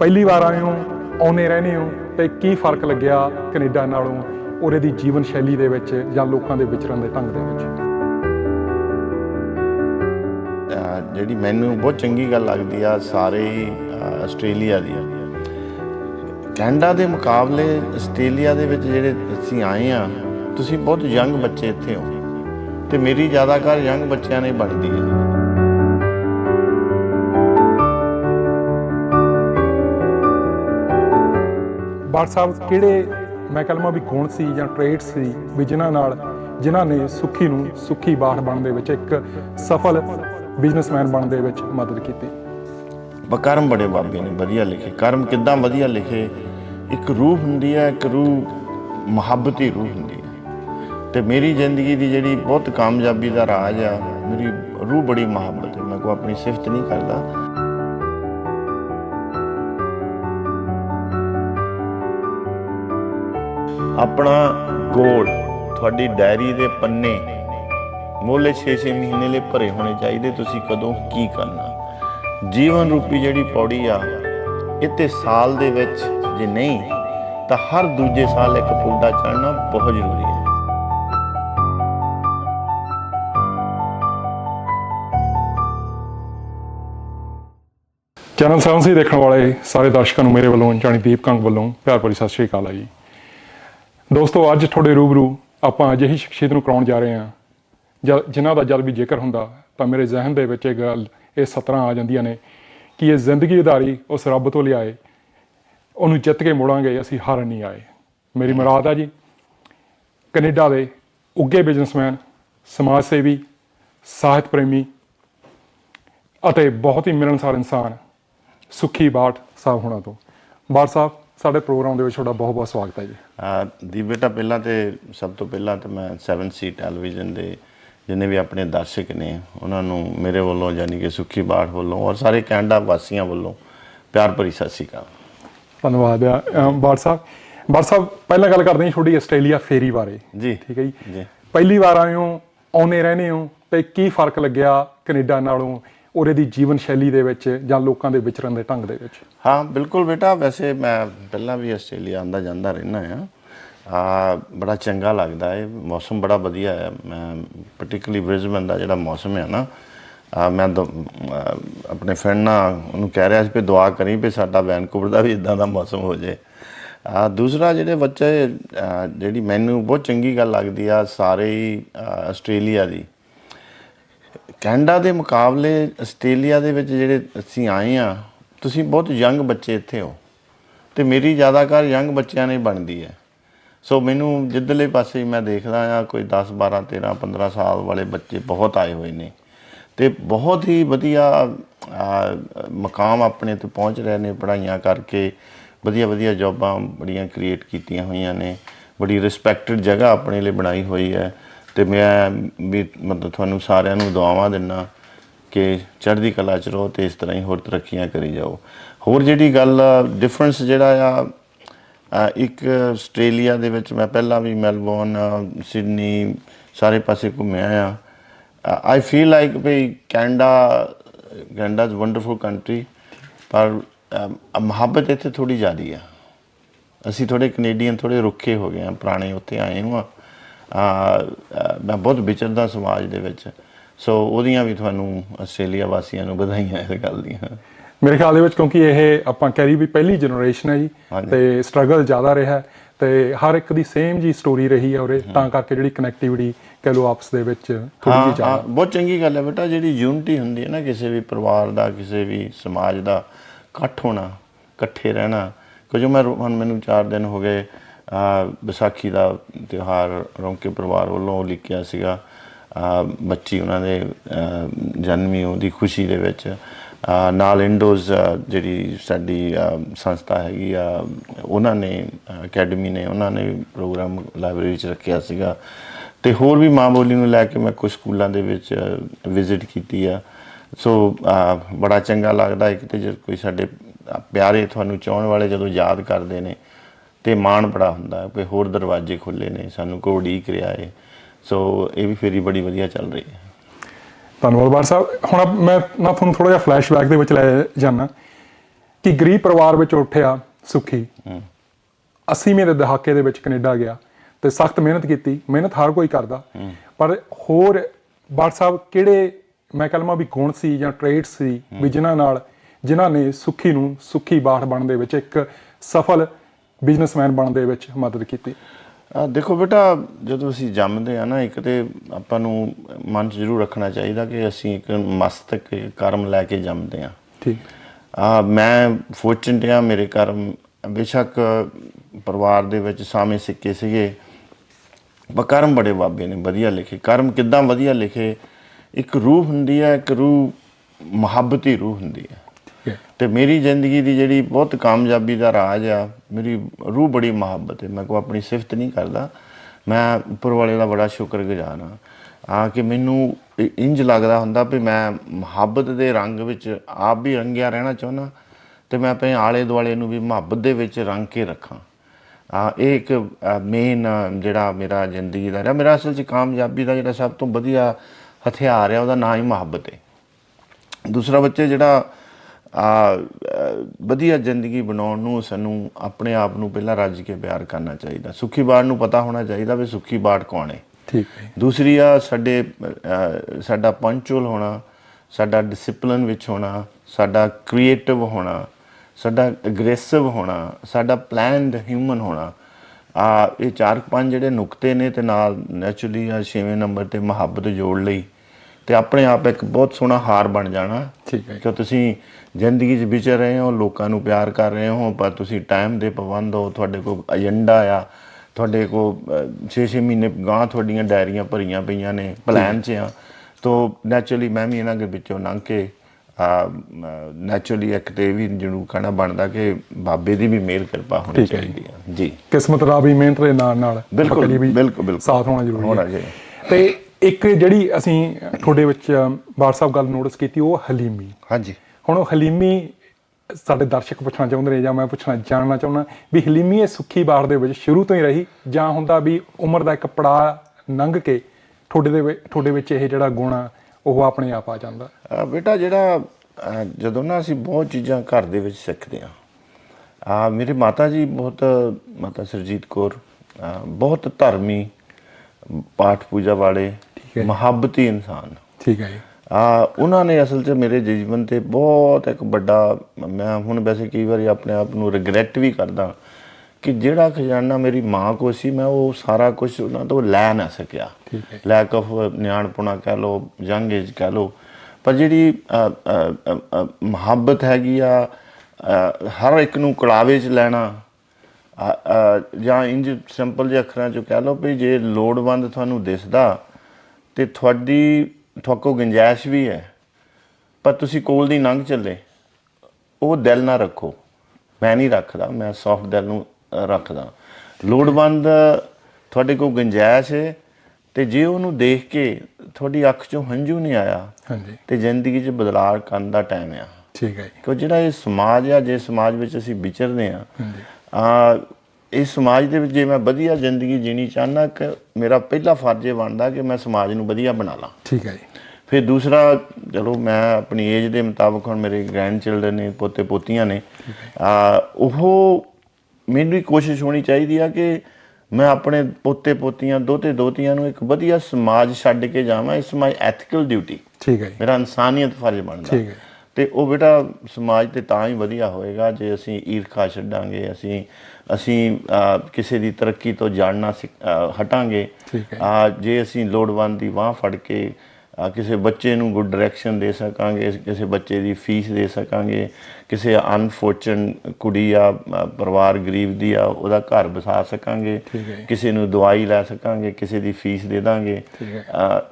ਪਹਿਲੀ ਵਾਰ ਆਏ ਹੋ ਆਉਨੇ ਰਹਿੰਦੇ ਹੋ, ਤੇ ਕੀ ਫ਼ਰਕ ਲੱਗਿਆ ਕੈਨੇਡਾ ਨਾਲੋਂ ਉਰੇ ਦੀ ਜੀਵਨ ਸ਼ੈਲੀ ਦੇ ਵਿੱਚ ਜਾਂ ਲੋਕਾਂ ਦੇ ਵਿਚਰਨ ਦੇ ਢੰਗ ਦੇ ਵਿੱਚ? ਜਿਹੜੀ ਮੈਨੂੰ ਬਹੁਤ ਚੰਗੀ ਗੱਲ ਲੱਗਦੀ ਆ ਸਾਰੇ ਆਸਟ੍ਰੇਲੀਆ ਦੀ ਕੈਨੇਡਾ ਦੇ ਮੁਕਾਬਲੇ ਆਸਟ੍ਰੇਲੀਆ ਦੇ ਵਿੱਚ ਜਿਹੜੇ ਅਸੀਂ ਆਏ ਆ, ਤੁਸੀਂ ਬਹੁਤ ਯੰਗ ਬੱਚੇ ਇੱਥੇ ਹੋ। ਤੇ ਮੇਰੀ ਜ਼ਿਆਦਾ ਕਰ ਯੰਗ ਬੱਚਿਆਂ ਨੇ ਬਣਦੀ ਹੈ ਬਾਟ ਸਾਹਿਬ, ਕਿਹੜੇ ਮੈਂ ਕਲਮਾ ਵੀ ਗੁਣ ਸੀ ਜਾਂ ਟ੍ਰੇਡ ਸੀ ਵੀ ਜਿਨ੍ਹਾਂ ਨਾਲ ਜਿਨ੍ਹਾਂ ਨੇ ਸੁਖੀ ਨੂੰ ਸੁਖੀ ਬਾਠ ਬਣਨ ਦੇ ਵਿੱਚ ਇੱਕ ਸਫਲ ਬਿਜ਼ਨਸਮੈਨ ਬਣਨ ਦੇ ਵਿੱਚ ਮਦਦ ਕੀਤੀ? ਬਕਰਮ ਬੜੇ ਬਾਬੇ ਨੇ, ਵਧੀਆ ਲਿਖੇ। ਕਰਮ ਕਿੱਦਾਂ ਵਧੀਆ ਲਿਖੇ? ਇੱਕ ਰੂਹ ਹੁੰਦੀ ਹੈ, ਇੱਕ ਰੂਹ ਮੁਹੱਬਤੀ ਰੂਹ ਹੁੰਦੀ ਹੈ। ਤੇ ਮੇਰੀ ਜ਼ਿੰਦਗੀ ਦੀ ਜਿਹੜੀ ਬਹੁਤ ਕਾਮਯਾਬੀ ਦਾ ਰਾਜ ਆ, ਮੇਰੀ ਰੂਹ ਬੜੀ ਮੁਹੱਬਤ ਹੈ। ਮੈਂ ਕੋ ਆਪਣੀ ਸਿਫਤ ਨਹੀਂ ਕਰਦਾ। ਆਪਣਾ ਗੋਲ ਤੁਹਾਡੀ ਡਾਇਰੀ ਦੇ ਪੰਨੇ ਮੋਲੇ 6-6 ਮਹੀਨੇ ਲਈ ਭਰੇ ਹੋਣੇ ਚਾਹੀਦੇ, ਤੁਸੀਂ ਕਦੋਂ ਕੀ ਕਰਨਾ? ਜੀਵਨ ਰੂਪੀ ਜਿਹੜੀ ਪੌੜੀ ਆ ਇੱਥੇ ਸਾਲ ਦੇ ਵਿੱਚ ਜੇ ਨਹੀਂ, ਤਾਂ ਹਰ ਦੂਜੇ ਸਾਲ ਇੱਕ ਪੁੱਡਾ ਚੜਨਾ ਬਹੁਤ ਜ਼ਰੂਰੀ ਹੈ। ਚੈਨਲ ਸਾਂਸੀ ਦੇਖਣ ਵਾਲੇ ਸਾਰੇ ਦਰਸ਼ਕਾਂ ਨੂੰ ਮੇਰੇ ਵੱਲੋਂ ਜਾਣੀ ਦੀਪ ਕੰਗ ਵੱਲੋਂ ਪਿਆਰ ਭਰੀ ਸਤਿ ਸ਼੍ਰੀ ਅਕਾਲ ਹੈ ਜੀ। ਦੋਸਤੋ, ਅੱਜ ਤੁਹਾਡੇ ਰੂਬਰੂ ਆਪਾਂ ਅਜਿਹੀ ਸ਼ਖਸੀਅਤ ਨੂੰ ਕਰਾਉਣ ਜਾ ਰਹੇ ਹਾਂ। ਜ- ਜਿਨ੍ਹਾਂ ਦਾ ਜਦ ਵੀ ਜ਼ਿਕਰ ਹੁੰਦਾ, ਤਾਂ ਮੇਰੇ ਜ਼ਿਹਨ ਦੇ ਵਿੱਚ ਇਹ ਗੱਲ, ਇਹ ਸਤਰਾਂ ਆ ਜਾਂਦੀਆਂ ਨੇ ਕਿ ਇਹ ਜ਼ਿੰਦਗੀ ਉਧਾਰੀ ਉਸ ਰੱਬ ਤੋਂ ਲਿਆਏ। ਉਹਨੂੰ ਜਿੱਤ ਕੇ ਮੋੜਾਂਗੇ, ਅਸੀਂ ਹਾਰਨ ਨਹੀਂ ਆਏ। ਮੇਰੀ ਮੁਰਾਦ ਆ ਜੀ, ਕੈਨੇਡਾ ਦੇ ਉੱਗੇ ਬਿਜ਼ਨਸਮੈਨ ਸਮਾਜ ਸੇਵੀ ਸਾਹਿਤ ਪ੍ਰੇਮੀ ਅਤੇ ਬਹੁਤ ਹੀ ਮਿਲਣਸਾਰ ਇਨਸਾਨ, ਸੁਖੀ ਬਾਠ ਸਾਹਿਬ ਹੋਣਾ ਤੋਂ। ਬਾਟ ਸਾਹਿਬ ਸਾਡੇ ਪ੍ਰੋਗਰਾਮ ਦੇ ਵਿੱਚ ਤੁਹਾਡਾ ਬਹੁਤ ਬਹੁਤ ਸਵਾਗਤ ਹੈ ਜੀ। ਆ ਦੀ ਬੇਟਾ ਪਹਿਲਾਂ ਤੇ ਸਭ ਤੋਂ ਪਹਿਲਾਂ ਤਾਂ ਮੈਂ 7C ਟੈਲੀਵਿਜ਼ਨ ਦੇ ਜਿੰਨੇ ਵੀ ਆਪਣੇ ਦਰਸ਼ਕ ਨੇ ਉਹਨਾਂ ਨੂੰ ਮੇਰੇ ਵੱਲੋਂ ਯਾਨੀ ਕਿ ਸੁਖੀ ਬਾਠ ਵੱਲੋਂ ਔਰ ਸਾਰੇ ਕੈਨੇਡਾ ਵਾਸੀਆਂ ਵੱਲੋਂ ਪਿਆਰ ਭਰੀ ਸਤਿ ਸ਼੍ਰੀ ਅਕਾਲ। ਧੰਨਵਾਦ। ਆ ਬਾਟ ਸਾਹਿਬ ਬਾਟ ਸਾਹਿਬ ਪਹਿਲਾਂ ਗੱਲ ਕਰਦੇ ਹਾਂ ਤੁਹਾਡੀ ਆਸਟ੍ਰੇਲੀਆ ਫੇਰੀ ਬਾਰੇ। ਜੀ। ਠੀਕ ਹੈ ਜੀ? ਜੀ। ਪਹਿਲੀ ਵਾਰ ਆਏ ਹੋ ਆਉਨੇ ਰਹਿੰਦੇ ਹੋ ਤੇ ਕੀ ਫ਼ਰਕ ਲੱਗਿਆ ਕੈਨੇਡਾ ਨਾਲੋਂ? ਉਰੇ ਦੀ ਜੀਵਨ ਸ਼ੈਲੀ ਦੇ ਵਿੱਚ ਜਾਂ ਲੋਕਾਂ ਦੇ ਵਿਚਰਨ ਦੇ ਢੰਗ ਦੇ ਵਿੱਚ? ਹਾਂ, ਬਿਲਕੁਲ ਬੇਟਾ, ਵੈਸੇ ਮੈਂ ਪਹਿਲਾਂ ਵੀ ਆਸਟ੍ਰੇਲੀਆ ਆਂਦਾ ਜਾਂਦਾ ਰਹਿਣਾ ਆ ਆ, ਬੜਾ ਚੰਗਾ ਲੱਗਦਾ ਹੈ, ਮੌਸਮ ਬੜਾ ਵਧੀਆ ਹੈ। ਮੈਂ ਪਾਰਟਿਕੂਲਰਲੀ ਬ੍ਰਿਸਬਨ ਦਾ ਜਿਹੜਾ ਮੌਸਮ ਹੈ ਨਾ ਮੈਂ ਦੋ- ਆਪਣੇ ਫਰੈਂਡ ਨਾਲ ਉਹਨੂੰ ਕਹਿ ਰਿਹਾ ਸੀ ਵੀ ਦੁਆ ਕਰੀ ਵੀ ਸਾਡਾ ਵੈਨਕੂਵਰ ਦਾ ਵੀ ਇਦਾਂ ਦਾ ਮੌਸਮ ਹੋ ਜੇ ਆ, ਦੂਸਰਾ ਜਿਹੜੇ ਬੱਚੇ ਜਿਹੜੀ ਮੈਨੂੰ ਬਹੁਤ ਚੰਗੀ ਗੱਲ ਲੱਗਦੀ ਆ, ਸਾਰੇ ਹੀ ਆਸਟ੍ਰੇਲੀਆ ਦੀ। ਕੈਨੇਡਾ ਦੇ ਮੁਕਾਬਲੇ ਆਸਟ੍ਰੇਲੀਆ ਦੇ ਵਿੱਚ ਜਿਹੜੇ ਅਸੀਂ ਆਏ ਆ ਤੁਸੀਂ ਬਹੁਤ ਯੰਗ ਬੱਚੇ ਇੱਥੇ ਹੋ ਤੇ ਮੇਰੀ ਜ਼ਿਆਦਾਤਰ ਯੰਗ ਬੱਚਿਆਂ ਨੇ ਬਣਦੀ ਹੈ। ਸੋ ਮੈਨੂੰ ਜਿੱਧਰਲੇ ਪਾਸੇ ਮੈਂ ਦੇਖਦਾ ਆ ਕੋਈ 10 12 13 15 ਸਾਲ ਵਾਲੇ ਬੱਚੇ ਬਹੁਤ ਆਏ ਹੋਏ ਨੇ ਤੇ ਬਹੁਤ ਹੀ ਵਧੀਆ ਆ, ਮਕਾਮ ਆਪਣੇ ਤੇ ਪਹੁੰਚ ਰਹੇ ਨੇ ਪੜ੍ਹਾਈਆਂ ਕਰਕੇ ਵਧੀਆ ਵਧੀਆ ਜੌਬਾਂ ਬੜੀਆਂ ਕ੍ਰੀਏਟ ਕੀਤੀਆਂ ਹੋਈਆਂ ਨੇ ਬੜੀ ਰਿਸਪੈਕਟਡ ਜਗ੍ਹਾ ਆਪਣੇ ਲਈ ਬਣਾਈ ਹੋਈ ਹੈ। ਤੇ ਮੈਂ ਵੀ ਮਤਲਬ ਤੁਹਾਨੂੰ ਸਾਰਿਆਂ ਨੂੰ ਦੁਆਵਾਂ ਦਿੰਨਾ ਕਿ ਚੜ੍ਹਦੀ ਕਲਾ ਚ ਰਹੋ ਤੇ ਇਸ ਤਰ੍ਹਾਂ ਹੀ ਹੋਰ ਤਰੱਕੀਆਂ ਕਰੀ ਜਾਓ। ਹੋਰ ਜਿਹੜੀ ਗੱਲ ਡਿਫਰੈਂਸ ਜਿਹੜਾ ਆ ਅ, ਇੱਕ ਆਸਟ੍ਰੇਲੀਆ ਦੇ ਵਿੱਚ ਮੈਂ ਪਹਿਲਾਂ ਵੀ ਮੈਲਬੌਰਨ ਅ, ਸਿਡਨੀ ਸਾਰੇ ਪਾਸੇ ਘੁੰਮਿਆ ਆ। I feel like we Canada Canada is wonderful country ਪਰ ਅ, ਮੁਹੱਬਤ ਇੱਥੇ ਥੋੜੀ ਜ਼ਿਆਦੀ ਆ। ਅਸੀਂ ਥੋੜੇ ਕੈਨੇਡੀਅਨ ਥੋੜੇ ਰੁੱਖੇ ਹੋ ਗਏ ਆ ਪੁਰਾਣੇ ਉੱਥੇ ਆਏ ਹਾਂ ਆ। ਮੈਂ ਬਹੁਤ ਵਿਚਰਦਾ ਸਮਾਜ ਦੇ ਵਿੱਚ। ਸੋ ਉਹਦੀਆਂ ਵੀ ਤੁਹਾਨੂੰ ਆਸਟ੍ਰੇਲੀਆ ਵਾਸੀਆਂ ਨੂੰ ਵਧਾਈਆਂ ਇਸ ਗੱਲ ਦੀਆਂ। ਮੇਰੇ ਖਿਆਲ ਦੇ ਵਿੱਚ ਕਿਉਂਕਿ ਇਹ ਆਪਾਂ ਕਹਿ ਰਹੀ ਵੀ ਪਹਿਲੀ ਜਨਰੇਸ਼ਨ ਹੈ ਜੀ। ਤੇ ਸਟਰਗਲ ਜ਼ਿਆਦਾ ਰਿਹਾ ਤੇ ਹਰ ਇੱਕ ਦੀ ਸੇਮ ਜੀ ਸਟੋਰੀ ਰਹੀ ਹੈ ਉਰੇ ਤਾਂ ਕਰਕੇ ਜਿਹੜੀ ਕਨੈਕਟੀਵਿਟੀ ਕਹਿ ਲਓ ਆਪਸ ਦੇ ਵਿੱਚ ਥੋੜੀ ਜਿਹੀ ਜ਼ਿਆਦਾ। ਬਹੁਤ ਚੰਗੀ ਗੱਲ ਹੈ ਬੇਟਾ ਜਿਹੜੀ ਯੂਨਿਟੀ ਹੁੰਦੀ ਹੈ ਨਾ ਕਿਸੇ ਵੀ ਪਰਿਵਾਰ ਦਾ ਕਿਸੇ ਵੀ ਸਮਾਜ ਦਾ ਇਕੱਠ ਹੋਣਾ ਇਕੱਠੇ ਰਹਿਣਾ। ਕੁਝ ਮੈਂ ਹੁਣ ਮੈਨੂੰ 4 ਦਿਨ ਹੋ ਗਏ ਵਿਸਾਖੀ ਦਾ ਤਿਉਹਾਰ ਰੌਂਕੇ ਪਰਿਵਾਰ ਵੱਲੋਂ ਲਿਖਿਆ ਸੀਗਾ। ਬੱਚੀ ਉਹਨਾਂ ਦੇ ਜਨਮੀ ਉਹਦੀ ਖੁਸ਼ੀ ਦੇ ਵਿੱਚ। ਨਾਲ ਇੰਡੋਜ਼ ਜਿਹੜੀ ਸਾਡੀ ਸੰਸਥਾ ਹੈਗੀ ਆ, ਉਹਨਾਂ ਨੇ, ਅਕੈਡਮੀ ਨੇ, ਉਹਨਾਂ ਨੇ ਪ੍ਰੋਗਰਾਮ ਲਾਇਬ੍ਰੇਰੀ 'ਚ ਰੱਖਿਆ ਸੀਗਾ। ਤੇ ਹੋਰ ਵੀ ਮਾਂ ਬੋਲੀ ਨੂੰ ਲੈ ਕੇ ਮੈਂ ਕੁਝ ਸਕੂਲਾਂ ਦੇ ਵਿੱਚ ਵਿਜ਼ਿਟ ਕੀਤੀ ਆ। ਸੋ ਬੜਾ ਚੰਗਾ ਲੱਗਦਾ ਇੱਕ ਕਿ ਜੇ ਕੋਈ ਸਾਡੇ ਪਿਆਰੇ ਤੁਹਾਨੂੰ ਚਾਹਣ ਵਾਲੇ ਜਦੋਂ ਯਾਦ ਕਰਦੇ ਨੇ ਤੇ ਮਾਣ ਬੜਾ ਹੁੰਦਾ ਕਿ ਹੋਰ ਦਰਵਾਜ਼ੇ ਖੁੱਲੇ ਨੇ ਸਾਨੂੰ ਕੋਈ ਉਡੀਕ ਰਿਹਾ ਹੈ। ਸੋ ਇਹ ਵੀ ਫੇਰੀ ਬੜੀ ਵਧੀਆ ਚੱਲ ਰਹੀ ਹੈ। ਧੰਨਵਾਦ ਬਾਰ ਸਾਹਿਬ। ਹੁਣ ਮੈਂ ਨਾ ਤੁਹਾਨੂੰ ਥੋੜਾ ਜਿਹਾ ਫਲੈਸ਼ਬੈਕ ਦੇ ਵਿੱਚ ਲੈ ਜਾਣਾ ਕਿ ਗਰੀਬ ਪਰਿਵਾਰ ਵਿੱਚ ਉੱਠਿਆ ਸੁਖੀ। 80ਵੇਂ ਦੇ ਦਹਾਕੇ ਦੇ ਵਿੱਚ ਕੈਨੇਡਾ ਗਿਆ ਤੇ ਸਖਤ ਮਿਹਨਤ ਕੀਤੀ ਮਿਹਨਤ ਹਰ ਕੋਈ ਕਰਦਾ। ਪਰ ਹੋਰ ਬਾਟ ਸਾਹਿਬ ਕਿਹੜੇ ਮੈਂ ਕਲਮਾ ਵੀ ਗੁਣ ਸੀ ਜਾਂ ਟ੍ਰੇਡ ਸੀ ਵੀ ਜਿਨ੍ਹਾਂ ਨਾਲ ਜਿਨ੍ਹਾਂ ਨੇ ਸੁਖੀ ਨੂੰ ਸੁਖੀ ਬਾਠ ਬਣਨ ਦੇ ਵਿੱਚ ਇੱਕ ਸਫਲ ਬਿਜ਼ਨਸਮੈਨ ਬਣਨ ਦੇ ਵਿੱਚ ਮਦਦ ਕੀਤੀ। ਆ ਦੇਖੋ ਬੇਟਾ ਜਦੋਂ ਅਸੀਂ ਜੰਮਦੇ ਆ ਨਾ ਇੱਕ ਤੇ ਆਪਾਂ ਨੂੰ ਮਨ 'ਚ ਜ਼ਰੂਰ ਰੱਖਣਾ ਚਾਹੀਦਾ ਕਿ ਅਸੀਂ ਇੱਕ ਮਸਤਕ ਕਰਮ ਲੈ ਕੇ ਜੰਮਦੇ ਆ ਠੀਕ। ਆ ਮੈਂ ਫੋਰਚੂਨਟ ਆ ਮੇਰੇ ਕਰਮ ਬੇਸ਼ੱਕ ਪਰਿਵਾਰ ਦੇ ਵਿੱਚ ਸਾਵੇਂ ਸਿੱਕੇ ਸੀਗੇ। ਪਰ ਕਰਮ ਬੜੇ ਬਾਬੇ ਨੇ ਵਧੀਆ ਲਿਖੇ। ਕਰਮ ਕਿੱਦਾਂ ਵਧੀਆ ਲਿਖੇ? ਇੱਕ ਰੂਹ ਹੁੰਦੀ ਹੈ ਇੱਕ ਰੂਹ ਮੁਹੱਬਤੀ ਰੂਹ ਹੁੰਦੀ ਹੈ। ਹੈ ਤੇ ਮੇਰੀ ਜ਼ਿੰਦਗੀ ਦੀ ਜਿਹੜੀ ਬਹੁਤ ਕਾਮਯਾਬੀ ਦਾ ਰਾਜ ਆ, ਮੇਰੀ ਰੂਹ ਬੜੀ ਮੁਹੱਬਤ ਹੈ, ਮੈਂ ਕੋ ਆਪਣੀ ਸਿਫਤ ਨਹੀਂ ਕਰਦਾ। ਮੈਂ ਉੱਪਰ ਵਾਲੇ ਦਾ ਬੜਾ ਸ਼ੁਕਰਗੁਜ਼ਾਰ ਹਾਂ। ਆ ਕਿ ਮੈਨੂੰ ਇ- ਇੰਜ ਲੱਗਦਾ ਹੁੰਦਾ ਵੀ ਮੈਂ ਮੁਹੱਬਤ ਦੇ ਰੰਗ ਵਿੱਚ ਆਪ ਵੀ ਰੰਗਿਆ ਰਹਿਣਾ ਚਾਹੁੰਦਾ ਤੇ ਮੈਂ ਆਪਣੇ ਆਲੇ ਦੁਆਲੇ ਨੂੰ ਵੀ ਮੁਹੱਬਤ ਦੇ ਵਿੱਚ ਰੰਗ ਕੇ ਰੱਖਾਂ। ਆ, ਇਹ ਇੱਕ ਮੇਨ ਜਿਹੜਾ ਮੇਰਾ ਜ਼ਿੰਦਗੀ ਦਾ ਰਿਹਾ, ਮੇਰਾ ਅਸਲ 'ਚ ਕਾਮਯਾਬੀ ਦਾ ਜਿਹੜਾ ਸਭ ਤੋਂ ਵਧੀਆ ਹਥਿਆਰ ਹੈ ਉਹਦਾ ਨਾਂ ਹੀ ਮੁਹੱਬਤ ਹੈ। ਦੂਸਰਾ ਬੱਚੇ ਜਿਹੜਾ ਆ ਵਧੀਆ ਜ਼ਿੰਦਗੀ ਬਣਾਉਣ ਨੂੰ ਸਾਨੂੰ ਆਪਣੇ ਆਪ ਨੂੰ ਪਹਿਲਾਂ ਰੱਜ ਕੇ ਪਿਆਰ ਕਰਨਾ ਚਾਹੀਦਾ। ਸੁਖੀ ਬਾੜ ਨੂੰ ਪਤਾ ਹੋਣਾ ਚਾਹੀਦਾ ਵੀ ਸੁਖੀ ਬਾੜ ਕੌਣ ਹੈ। ਠੀਕ ਹੈ। ਦੂਸਰੀ ਆ ਸਾਡੇ ਸਾਡਾ ਪੰਚੁਅਲ ਹੋਣਾ ਸਾਡਾ ਡਿਸਪਲਿਨ ਵਿੱਚ ਹੋਣਾ ਸਾਡਾ ਕ੍ਰੀਏਟਿਵ ਹੋਣਾ ਸਾਡਾ ਅਗਰੈਸਿਵ ਹੋਣਾ ਸਾਡਾ ਪਲਾਨਡ ਹਿਊਮਨ ਹੋਣਾ। ਆ ਇਹ ਚਾਰ ਪੰਜ ਜਿਹੜੇ ਨੁਕਤੇ ਨੇ ਤੇ ਨਾਲ ਨੈਚੁਰਲੀ ਆ ਛੇਵੇਂ ਨੰਬਰ ਤੇ ਮੁਹੱਬਤ ਜੋੜ ਲਈ ਤੇ ਆਪਣੇ ਆਪ ਇੱਕ ਬਹੁਤ ਸੋਹਣਾ ਹਾਰ ਬਣ ਜਾਣਾ। ਠੀਕ ਹੈ। ਕਿ ਤੁਸੀਂ ਜ਼ਿੰਦਗੀ 'ਚ ਵਿਚਰ ਰਹੇ ਹੋ ਲੋਕਾਂ ਨੂੰ ਪਿਆਰ ਕਰ ਰਹੇ ਹੋ ਪਰ ਤੁਸੀਂ ਟਾਈਮ ਦੇ ਪਾਬੰਦ ਹੋ ਤੁਹਾਡੇ ਕੋਲ ਏਜੰਡਾ ਆ ਤੁਹਾਡੇ ਕੋਲ 6-6 ਮਹੀਨੇ ਗਾਂ ਤੁਹਾਡੀਆਂ ਡਾਇਰੀਆਂ ਭਰੀਆਂ ਪਈਆਂ ਨੇ ਪਲਾਨ 'ਚ ਆ ਤੋ ਨੈਚੁਰਲੀ ਮੈਂ ਵੀ ਇਹਨਾਂ ਦੇ ਵਿੱਚੋਂ ਲੰਘ ਕੇ ਨੈਚੁਰਲੀ ਇੱਕ ਤੇ ਵੀ ਜਿਹਨੂੰ ਕਹਿਣਾ ਬਣਦਾ ਕਿ ਬਾਬੇ ਦੀ ਵੀ ਮਿਹਰ ਕਿਰਪਾ ਹੋਣੀ ਠੀਕ ਹੈ ਜੀ। ਚਾਹੀਦੀ ਆ ਜੀ ਕਿਸਮਤ ਦਾ ਵੀ ਮਿਹਨਤ ਦੇ ਨਾਲ ਨਾਲ ਬਿਲਕੁਲ, ਬਿਲਕੁਲ, ਬਿਲਕੁਲ। ਸਾਥ ਹੋਣਾ ਜ਼ਰੂਰੀ ਹੋਣਾ ਹੈ ਚਾਹੀਦਾ। ਤੇ ਇੱਕ ਜਿਹੜੀ ਅਸੀਂ ਤੁਹਾਡੇ ਵਿੱਚ ਬਾਰ ਸਾਹਿਬ ਗੱਲ ਨੋਟਿਸ ਕੀਤੀ ਉਹ ਹਲੀਮੀ ਹਾਂਜੀ ਹੁਣ ਉਹ ਹਲੀਮੀ ਸਾਡੇ ਦਰਸ਼ਕ ਪੁੱਛਣਾ ਚਾਹੁੰਦੇ ਨੇ ਜਾਂ ਮੈਂ ਪੁੱਛਣਾ ਜਾਣਨਾ ਚਾਹੁੰਦਾ ਵੀ ਹਲੀਮੀ ਇਹ ਸੁੱਖੀ ਬਾੜ ਦੇ ਵਿੱਚ ਸ਼ੁਰੂ ਤੋਂ ਹੀ ਰਹੀ ਜਾਂ ਹੁੰਦਾ ਵੀ ਉਮਰ ਦਾ ਇੱਕ ਪੜਾਅ ਲੰਘ ਕੇ ਤੁਹਾਡੇ ਦੇ ਤੁਹਾਡੇ ਵਿੱਚ ਇਹ ਜਿਹੜਾ ਗੁਣ ਆ ਉਹ ਆਪਣੇ ਆਪ ਆ ਜਾਂਦਾ? ਬੇਟਾ ਜਿਹੜਾ ਜਦੋਂ ਨਾ ਅਸੀਂ ਬਹੁਤ ਚੀਜ਼ਾਂ ਘਰ ਦੇ ਵਿੱਚ ਸਿੱਖਦੇ ਆ ਆ ਮੇਰੇ ਮਾਤਾ ਜੀ ਬਹੁਤ ਮਾਤਾ ਸਰਜੀਤ ਕੌਰ ਬਹੁਤ ਧਰਮੀ ਪਾਠ ਪੂਜਾ ਵਾਲੇ। ਮੁਹੱਬਤੀ ਇਨਸਾਨ। ਠੀਕ ਹੈ ਜੀ। ਆ ਉਹਨਾਂ ਨੇ ਅਸਲ 'ਚ ਮੇਰੇ ਜੀਵਨ ਤੇ ਬਹੁਤ ਇੱਕ ਵੱਡਾ ਮੈਂ ਹੁਣ ਵੈਸੇ ਕਈ ਵਾਰੀ ਆਪਣੇ ਆਪ ਨੂੰ ਰਿਗਰੈਟ ਵੀ ਕਰਦਾ ਕਿ ਜਿਹੜਾ ਖਜ਼ਾਨਾ ਮੇਰੀ ਮਾਂ ਕੋ ਸੀ ਮੈਂ ਉਹ ਸਾਰਾ ਕੁਝ ਉਹਨਾਂ ਤੋਂ ਲੈ ਨਾ ਸਕਿਆ। ਲੈਕ ਆਫ ਨਿਆਣਪੁਣਾ ਕਹਿ ਲੋ ਯੰਗ ਏਜ ਕਹਿ ਲੋ ਪਰ ਜਿਹੜੀ ਮੁਹੱਬਤ ਹੈਗੀ ਆ ਹਰ ਇੱਕ ਨੂੰ ਕਲਾਵੇ 'ਚ ਲੈਣਾ ਜਾਂ ਇੰਜ ਸਿੰਪਲ ਜਿਹੇ ਅੱਖਰਾਂ 'ਚ ਕਹਿ ਲਓ ਵੀ ਜੇ ਲੋੜਵੰਦ ਤੁਹਾਨੂੰ ਦਿਸਦਾ ਤੇ ਤੁਹਾਡੀ ਤੁਹਾਕੋ ਗੁੰਜਾਇਸ਼ ਵੀ ਹੈ ਪਰ ਤੁਸੀਂ ਕੋਲ ਦੀ ਲੰਘ ਚੱਲੇ। ਉਹ ਦਿਲ ਨਾ ਰੱਖੋ। ਮੈਂ ਨਹੀਂ ਰੱਖਦਾ ਮੈਂ ਸੌਫਟ ਦਿਲ ਨੂੰ ਰੱਖਦਾ। ਲੋੜਵੰਦ ਤੁਹਾਡੇ ਕੋਲ ਗੁੰਜਾਇਸ਼ ਹੈ ਤੇ ਜੇ ਉਹਨੂੰ ਦੇਖ ਕੇ ਤੁਹਾਡੀ ਅੱਖ 'ਚੋਂ ਹੰਝੂ ਨਹੀਂ ਆਇਆ ਹਾਂਜੀ। ਤੇ ਜ਼ਿੰਦਗੀ 'ਚ ਬਦਲਾਅ ਕਰਨ ਦਾ ਟਾਈਮ ਆ। ਠੀਕ ਹੈ ਕਿ ਜਿਹੜਾ ਇਹ ਸਮਾਜ ਆ ਜੇ ਸਮਾਜ ਵਿੱਚ ਅਸੀਂ ਵਿਚਰਦੇ ਆ ਹਾਂਜੀ। ਆ ਇਸ ਸਮਾਜ ਦੇ ਵਿੱਚ ਜੇ ਮੈਂ ਵਧੀਆ ਜ਼ਿੰਦਗੀ ਜੀਣੀ ਚਾਹੁੰਦਾ ਕਿ ਮੇਰਾ ਪਹਿਲਾ ਫਰਜ਼ ਇਹ ਬਣਦਾ ਕਿ ਮੈਂ ਸਮਾਜ ਨੂੰ ਵਧੀਆ ਬਣਾ ਲਾਂ। ਠੀਕ ਹੈ ਜੀ। ਫਿਰ ਦੂਸਰਾ ਚਲੋ ਮੈਂ ਆਪਣੀ ਏਜ ਦੇ ਮੁਤਾਬਕ ਹੁਣ ਮੇਰੇ ਗ੍ਰੈਂਡ ਚਿਲਡਰਨ ਨੇ ਪੋਤੇ ਪੋਤੀਆਂ ਨੇ ਆ ਉਹ ਮੈਨੂੰ ਵੀ ਕੋਸ਼ਿਸ਼ ਹੋਣੀ ਚਾਹੀਦੀ ਆ ਕਿ ਮੈਂ ਆਪਣੇ ਪੋਤੇ ਪੋਤੀਆਂ ਦੋਤੇ ਦੋਤੀਆਂ ਨੂੰ ਇੱਕ ਵਧੀਆ ਸਮਾਜ ਛੱਡ ਕੇ ਜਾਵਾਂ ਇਸ ਮਾਈ ਐਥੀਕਲ ਡਿਊਟੀ ਠੀਕ ਹੈ ਜੀ। ਮੇਰਾ ਇਨਸਾਨੀਅਤ ਫਰਜ਼ ਬਣਦਾ। ਠੀਕ ਹੈ। ਤੇ ਉਹ ਬੇਟਾ ਸਮਾਜ ਤੇ ਤਾਂ ਹੀ ਵਧੀਆ ਹੋਏਗਾ ਜੇ ਅਸੀਂ ਈਰਖਾ ਛੱਡਾਂਗੇ ਅਸੀਂ ਅਸੀਂ ਕਿਸੇ ਦੀ ਤਰੱਕੀ ਤੋਂ ਜਾਣਨਾ ਹਟਾਂਗੇ ਜੇ ਅਸੀਂ ਲੋੜਵੰਦ ਦੀ ਬਾਹ ਫੜ ਕੇ ਕਿਸੇ ਬੱਚੇ ਨੂੰ ਗੁੱਡ ਡਾਇਰੈਕਸ਼ਨ ਦੇ ਸਕਾਂਗੇ ਕਿਸੇ ਬੱਚੇ ਦੀ ਫੀਸ ਦੇ ਸਕਾਂਗੇ ਕਿਸੇ ਅਨਫੋਰਚੂਨ ਕੁੜੀ ਆ ਪਰਿਵਾਰ ਗਰੀਬ ਦੀ ਆ ਉਹਦਾ ਘਰ ਬਸਾ ਸਕਾਂਗੇ। ਕਿਸੇ ਨੂੰ ਦਵਾਈ ਲੈ ਸਕਾਂਗੇ ਕਿਸੇ ਦੀ ਫੀਸ ਦੇ ਦਾਂਗੇ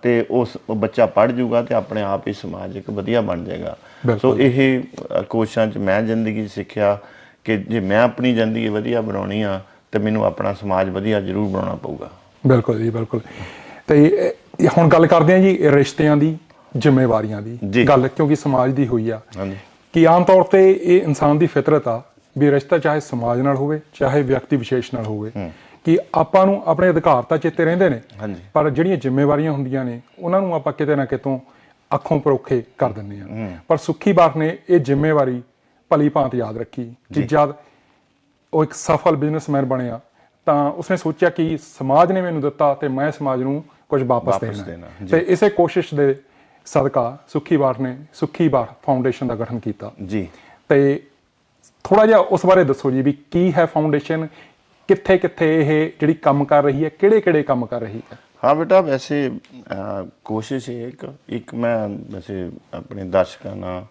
ਤੇ ਉਸ ਬੱਚਾ ਪੜ ਜਾਊਗਾ ਤੇ ਆਪਣੇ ਆਪ ਹੀ ਸਮਾਜ ਇੱਕ ਵਧੀਆ ਬਣ ਜਾਏਗਾ। ਸੋ ਇਹ ਅ, ਕੋਸ਼ਿਸ਼ਾਂ 'ਚ ਮੈਂ ਜ਼ਿੰਦਗੀ ਸਿੱਖਿਆ ਕਿ ਜੇ ਮੈਂ ਆਪਣੀ ਜ਼ਿੰਦਗੀ ਵਧੀਆ ਬਣਾਉਣੀ ਆ ਤੇ ਮੈਨੂੰ ਆਪਣਾ ਸਮਾਜ ਵਧੀਆ ਜ਼ਰੂਰ ਬਣਾਉਣਾ ਪਊਗਾ। ਬਿਲਕੁਲ ਜੀ ਬਿਲਕੁਲ। ਤੇ ਹੁਣ ਗੱਲ ਕਰਦੇ ਹਾਂ ਜੀ ਰਿਸ਼ਤਿਆਂ ਦੀ ਜ਼ਿੰਮੇਵਾਰੀਆਂ ਦੀ। ਗੱਲ ਕਿਉਂਕਿ ਸਮਾਜ ਦੀ ਹੋਈ ਆ। ਕਿ ਆਮ ਤੌਰ ਤੇ ਇਹ ਇਨਸਾਨ ਦੀ ਫਿਤਰਤ ਆ ਵੀ ਰਿਸ਼ਤਾ ਚਾਹੇ ਸਮਾਜ ਨਾਲ ਹੋਵੇ ਚਾਹੇ ਵਿਅਕਤੀ ਵਿਸ਼ੇਸ਼ ਨਾਲ ਹੋਵੇ ਕਿ ਆਪਾਂ ਨੂੰ ਆਪਣੇ ਅਧਿਕਾਰ ਤਾਂ ਚੇਤੇ ਰਹਿੰਦੇ ਨੇ। ਪਰ ਜਿਹੜੀਆਂ ਜ਼ਿੰਮੇਵਾਰੀਆਂ ਹੁੰਦੀਆਂ ਨੇ ਉਹਨਾਂ ਨੂੰ ਆਪਾਂ ਕਿਤੇ ਨਾ ਕਿਤੋਂ ਅੱਖੋਂ ਪਰੋਖੇ ਕਰ ਦਿੰਦੇ ਆ। ਪਰ ਸੁੱਖੀ ਬਾਤ ਨੇ ਇਹ ਜ਼ਿੰਮੇਵਾਰੀ ਭਲੀ ਭਾਂਤ ਯਾਦ ਰੱਖੀ ਕਿ ਜਦ ਉਹ ਇੱਕ ਸਫਲ ਬਿਜ਼ਨਸਮੈਨ ਬਣਿਆ ਤਾਂ ਉਸਨੇ ਸੋਚਿਆ ਕਿ ਸਮਾਜ ਨੇ ਮੈਨੂੰ ਦਿੱਤਾ ਤੇ ਮੈਂ ਸਮਾਜ ਨੂੰ ਕੁਝ ਵਾਪਸ ਦੇਣਾ। ਤੇ ਇਸੇ ਕੋਸ਼ਿਸ਼ ਦੇ ਸਦਕਾ ਸੁਖੀ ਬਾਟ ਨੇ ਸੁਖੀ ਬਾਟ ਫਾਊਂਡੇਸ਼ਨ ਦਾ ਗਠਨ ਕੀਤਾ। ਜੀ। ਤੇ ਥੋੜਾ ਜਿਹਾ ਉਸ ਬਾਰੇ ਦੱਸੋ ਜੀ ਵੀ ਕੀ ਹੈ ਫਾਊਂਡੇਸ਼ਨ? ਕਿੱਥੇ ਕਿੱਥੇ ਇਹ ਜਿਹੜੀ ਕੰਮ ਕਰ ਰਹੀ ਹੈ? ਕਿਹੜੇ ਕਿਹੜੇ ਕੰਮ ਕਰ ਰਹੀ ਹੈ? ਹਾਂ ਬੇਟਾ ਵੈਸੇ ਕੋਸ਼ਿਸ਼ ਇਹ ਇੱਕ ਇੱਕ ਮੈਂ ਵੈਸੇ ਆਪਣੇ ਦਰਸ਼ਕਾਂ ਨਾਲ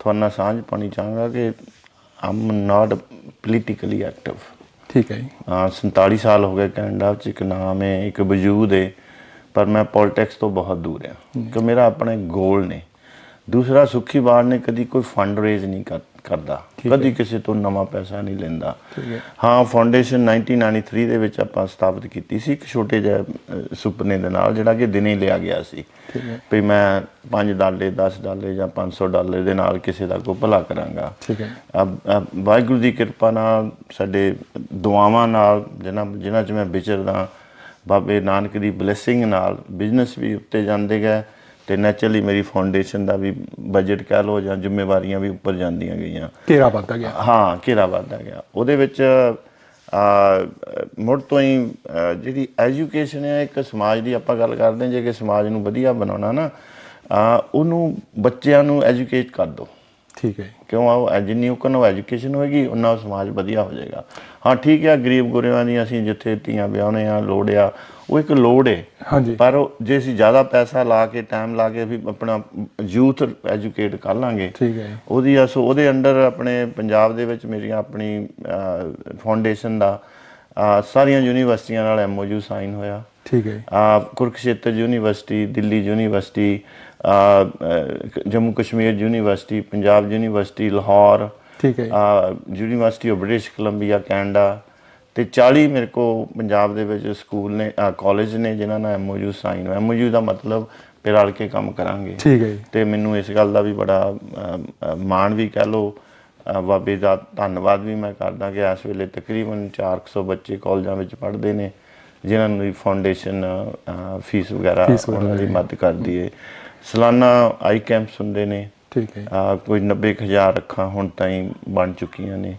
ਤੁਹਾਨੂੰ ਨਾਲ ਸਾਂਝ ਪਾਣੀ ਚਾਹਾਂਗਾ ਕਿ ਆਮ ਨਾਟ ਪੋਲੀਟੀਕਲੀ ਐਕਟਿਵ ਠੀਕ ਹੈ ਹਾਂ 47 ਸਾਲ ਹੋ ਗਏ ਕੈਨੇਡਾ ਚ ਇੱਕ ਨਾਮ ਹੈ ਇੱਕ ਵਜੂਦ ਹੈ ਪਰ ਮੈਂ ਪੋਲਿਟਿਕਸ ਤੋਂ ਬਹੁਤ ਦੂਰ ਹਾਂ ਕਿ ਮੇਰਾ ਆਪਣੇ ਗੋਲ ਨੇ। ਦੂਸਰਾ ਸੁਖੀ ਬਾੜ ਨੇ ਕਦੀ ਕੋਈ ਫੰਡ ਰੇਜ਼ ਨਹੀਂ ਕਰ- ਕਰਦਾ। ਕਦੀ ਕਿਸੇ ਤੋਂ ਨਵਾਂ ਪੈਸਾ ਨਹੀਂ ਲੈਂਦਾ। ਹਾਂ। ਫਾਊਂਡੇਸ਼ਨ 1993 ਦੇ ਵਿੱਚ ਆਪਾਂ ਸਥਾਪਿਤ ਕੀਤੀ ਸੀ ਇੱਕ ਛੋਟੇ ਜਿਹੇ ਸੁਪਨੇ ਦੇ ਨਾਲ ਜਿਹੜਾ ਕਿ ਦਿਨੇ ਲਿਆ ਗਿਆ ਸੀ। ਵੀ ਮੈਂ 5 ਡਾਲਰ 10 ਡਾਲਰ ਜਾਂ 500 ਡਾਲਰ ਦੇ ਨਾਲ ਕਿਸੇ ਦਾ ਕੋਈ ਭਲਾ ਕਰਾਂਗਾ। ਠੀਕ ਹੈ। ਵਾਹਿਗੁਰੂ ਦੀ ਕਿਰਪਾ ਨਾਲ ਸਾਡੇ ਦੁਆਵਾਂ ਨਾਲ ਜਿਨ੍ਹਾਂ ਜਿਨ੍ਹਾਂ 'ਚ ਮੈਂ ਵਿਚਰਦਾ ਬਾਬੇ ਨਾਨਕ ਦੀ ਬਲੇਸਿੰਗ ਨਾਲ ਬਿਜ਼ਨਸ ਵੀ ਉੱਤੇ ਜਾਂਦੇ ਗਏ। ਤੇ ਨੈਚੁਰਲੀ ਮੇਰੀ ਫਾਊਂਡੇਸ਼ਨ ਦਾ ਵੀ ਬਜਟ ਕਹਿ ਲਓ ਜਾਂ ਜ਼ਿੰਮੇਵਾਰੀਆਂ ਵੀ ਉੱਪਰ ਜਾਂਦੀਆਂ ਗਈਆਂ। ਘੇਰਾ ਵੱਧਦਾ ਗਿਆ। ਹਾਂ ਘੇਰਾ ਵੱਧਦਾ ਗਿਆ। ਉਹਦੇ ਵਿੱਚ ਆ ਮੁੜ ਤੋਂ ਹੀ ਜਿਹੜੀ ਐਜੂਕੇਸ਼ਨ ਹੈ ਇੱਕ ਸਮਾਜ ਦੀ ਆਪਾਂ ਗੱਲ ਕਰਦੇ ਜੇ ਕਿ ਸਮਾਜ ਨੂੰ ਵਧੀਆ ਬਣਾਉਣਾ ਨਾ ਉਹਨੂੰ ਬੱਚਿਆਂ ਨੂੰ ਐਜੂਕੇਟ ਕਰ ਦਿਓ ਠੀਕ ਹੈ ਕਿਉਂ? ਆ ਜਿੰਨੀ ਉਹ ਨੂੰ ਐਜੂਕੇਸ਼ਨ ਹੋਏਗੀ ਉਹਨਾਂ ਉਹ ਸਮਾਜ ਵਧੀਆ ਹੋ ਜਾਏਗਾ। ਹਾਂ ਠੀਕ ਹੈ ਗਰੀਬ ਗੁਰਿਆਂ ਦੀ ਅਸੀਂ ਜਿੱਥੇ ਧੀਆਂ ਵਿਆਹੁਨੇ ਆ ਲੋੜ ਆ ਉਹ ਇੱਕ ਲੋੜ ਹੈ ਹਾਂਜੀ। ਪਰ ਜੇ ਅਸੀਂ ਜ਼ਿਆਦਾ ਪੈਸਾ ਲਾ ਕੇ ਟਾਈਮ ਲਾ ਕੇ ਵੀ ਆਪਣਾ ਯੂਥ ਐਜੂਕੇਟ ਕਰ ਲਾਂਗੇ ਠੀਕ ਹੈ। ਉਹਦੀ ਆ ਸੋ ਉਹਦੇ ਅੰਡਰ ਆਪਣੇ ਪੰਜਾਬ ਦੇ ਵਿੱਚ ਮੇਰੀਆਂ ਆਪਣੀ ਫਾਊਂਡੇਸ਼ਨ ਦਾ ਸਾਰੀਆਂ ਯੂਨੀਵਰਸਿਟੀਆਂ ਨਾਲ ਐਮਓਯੂ ਸਾਈਨ ਹੋਇਆ। ਠੀਕ ਹੈ। ਆ Kurukshetra university Delhi university Jammu Kashmir university Punjab university Lahore ਠੀਕ ਹੈ university of British Columbia Canada ਤੇ 40 ਮੇਰੇ ਕੋ ਪੰਜਾਬ ਦੇ ਵਿੱਚ ਸਕੂਲ ਨੇ ਕਾਲਜ ਨੇ ਜਿਨ੍ਹਾਂ ਨਾਲ ਐਮਓਯੂ ਸਾਈਨ ਹੋਇਆ। ਐਮਓਯੂ ਦਾ ਮਤਲਬ ਫਿਰ ਰਲ ਕੇ ਕੰਮ ਕਰਾਂਗੇ। ਠੀਕ ਹੈ। ਤੇ ਮੈਨੂੰ ਇਸ ਗੱਲ ਦਾ ਵੀ ਬੜਾ ਮਾਣ ਵੀ ਕਹਿ ਲੋ ਬਾਬੇ ਦਾ ਧੰਨਵਾਦ ਵੀ ਮੈਂ ਕਰਦਾ ਕਿ ਇਸ ਵੇਲੇ ਤਕਰੀਬਨ 400 ਬੱਚੇ ਕਾਲਜਾਂ ਵਿੱਚ ਪੜ੍ਹਦੇ ਨੇ ਜਿਨ੍ਹਾਂ ਨੂੰ ਫਾਊਂਡੇਸ਼ਨ ਫੀਸ ਵਗੈਰਾ ਫੀਸ ਵਗੈਰਾ ਉਹਨਾਂ ਦੀ ਮਦਦ ਕਰਦੀ ਹੈ ਸਾਲਾਨਾ ਆਈ ਕੈਂਪਸ ਹੁੰਦੇ ਨੇ। ਠੀਕ ਹੈ। ਆ ਕੋਈ 90000 ਅੱਖਾਂ ਹੁਣ ਤਾਈਂ ਬਣ ਚੁੱਕੀਆਂ ਨੇ।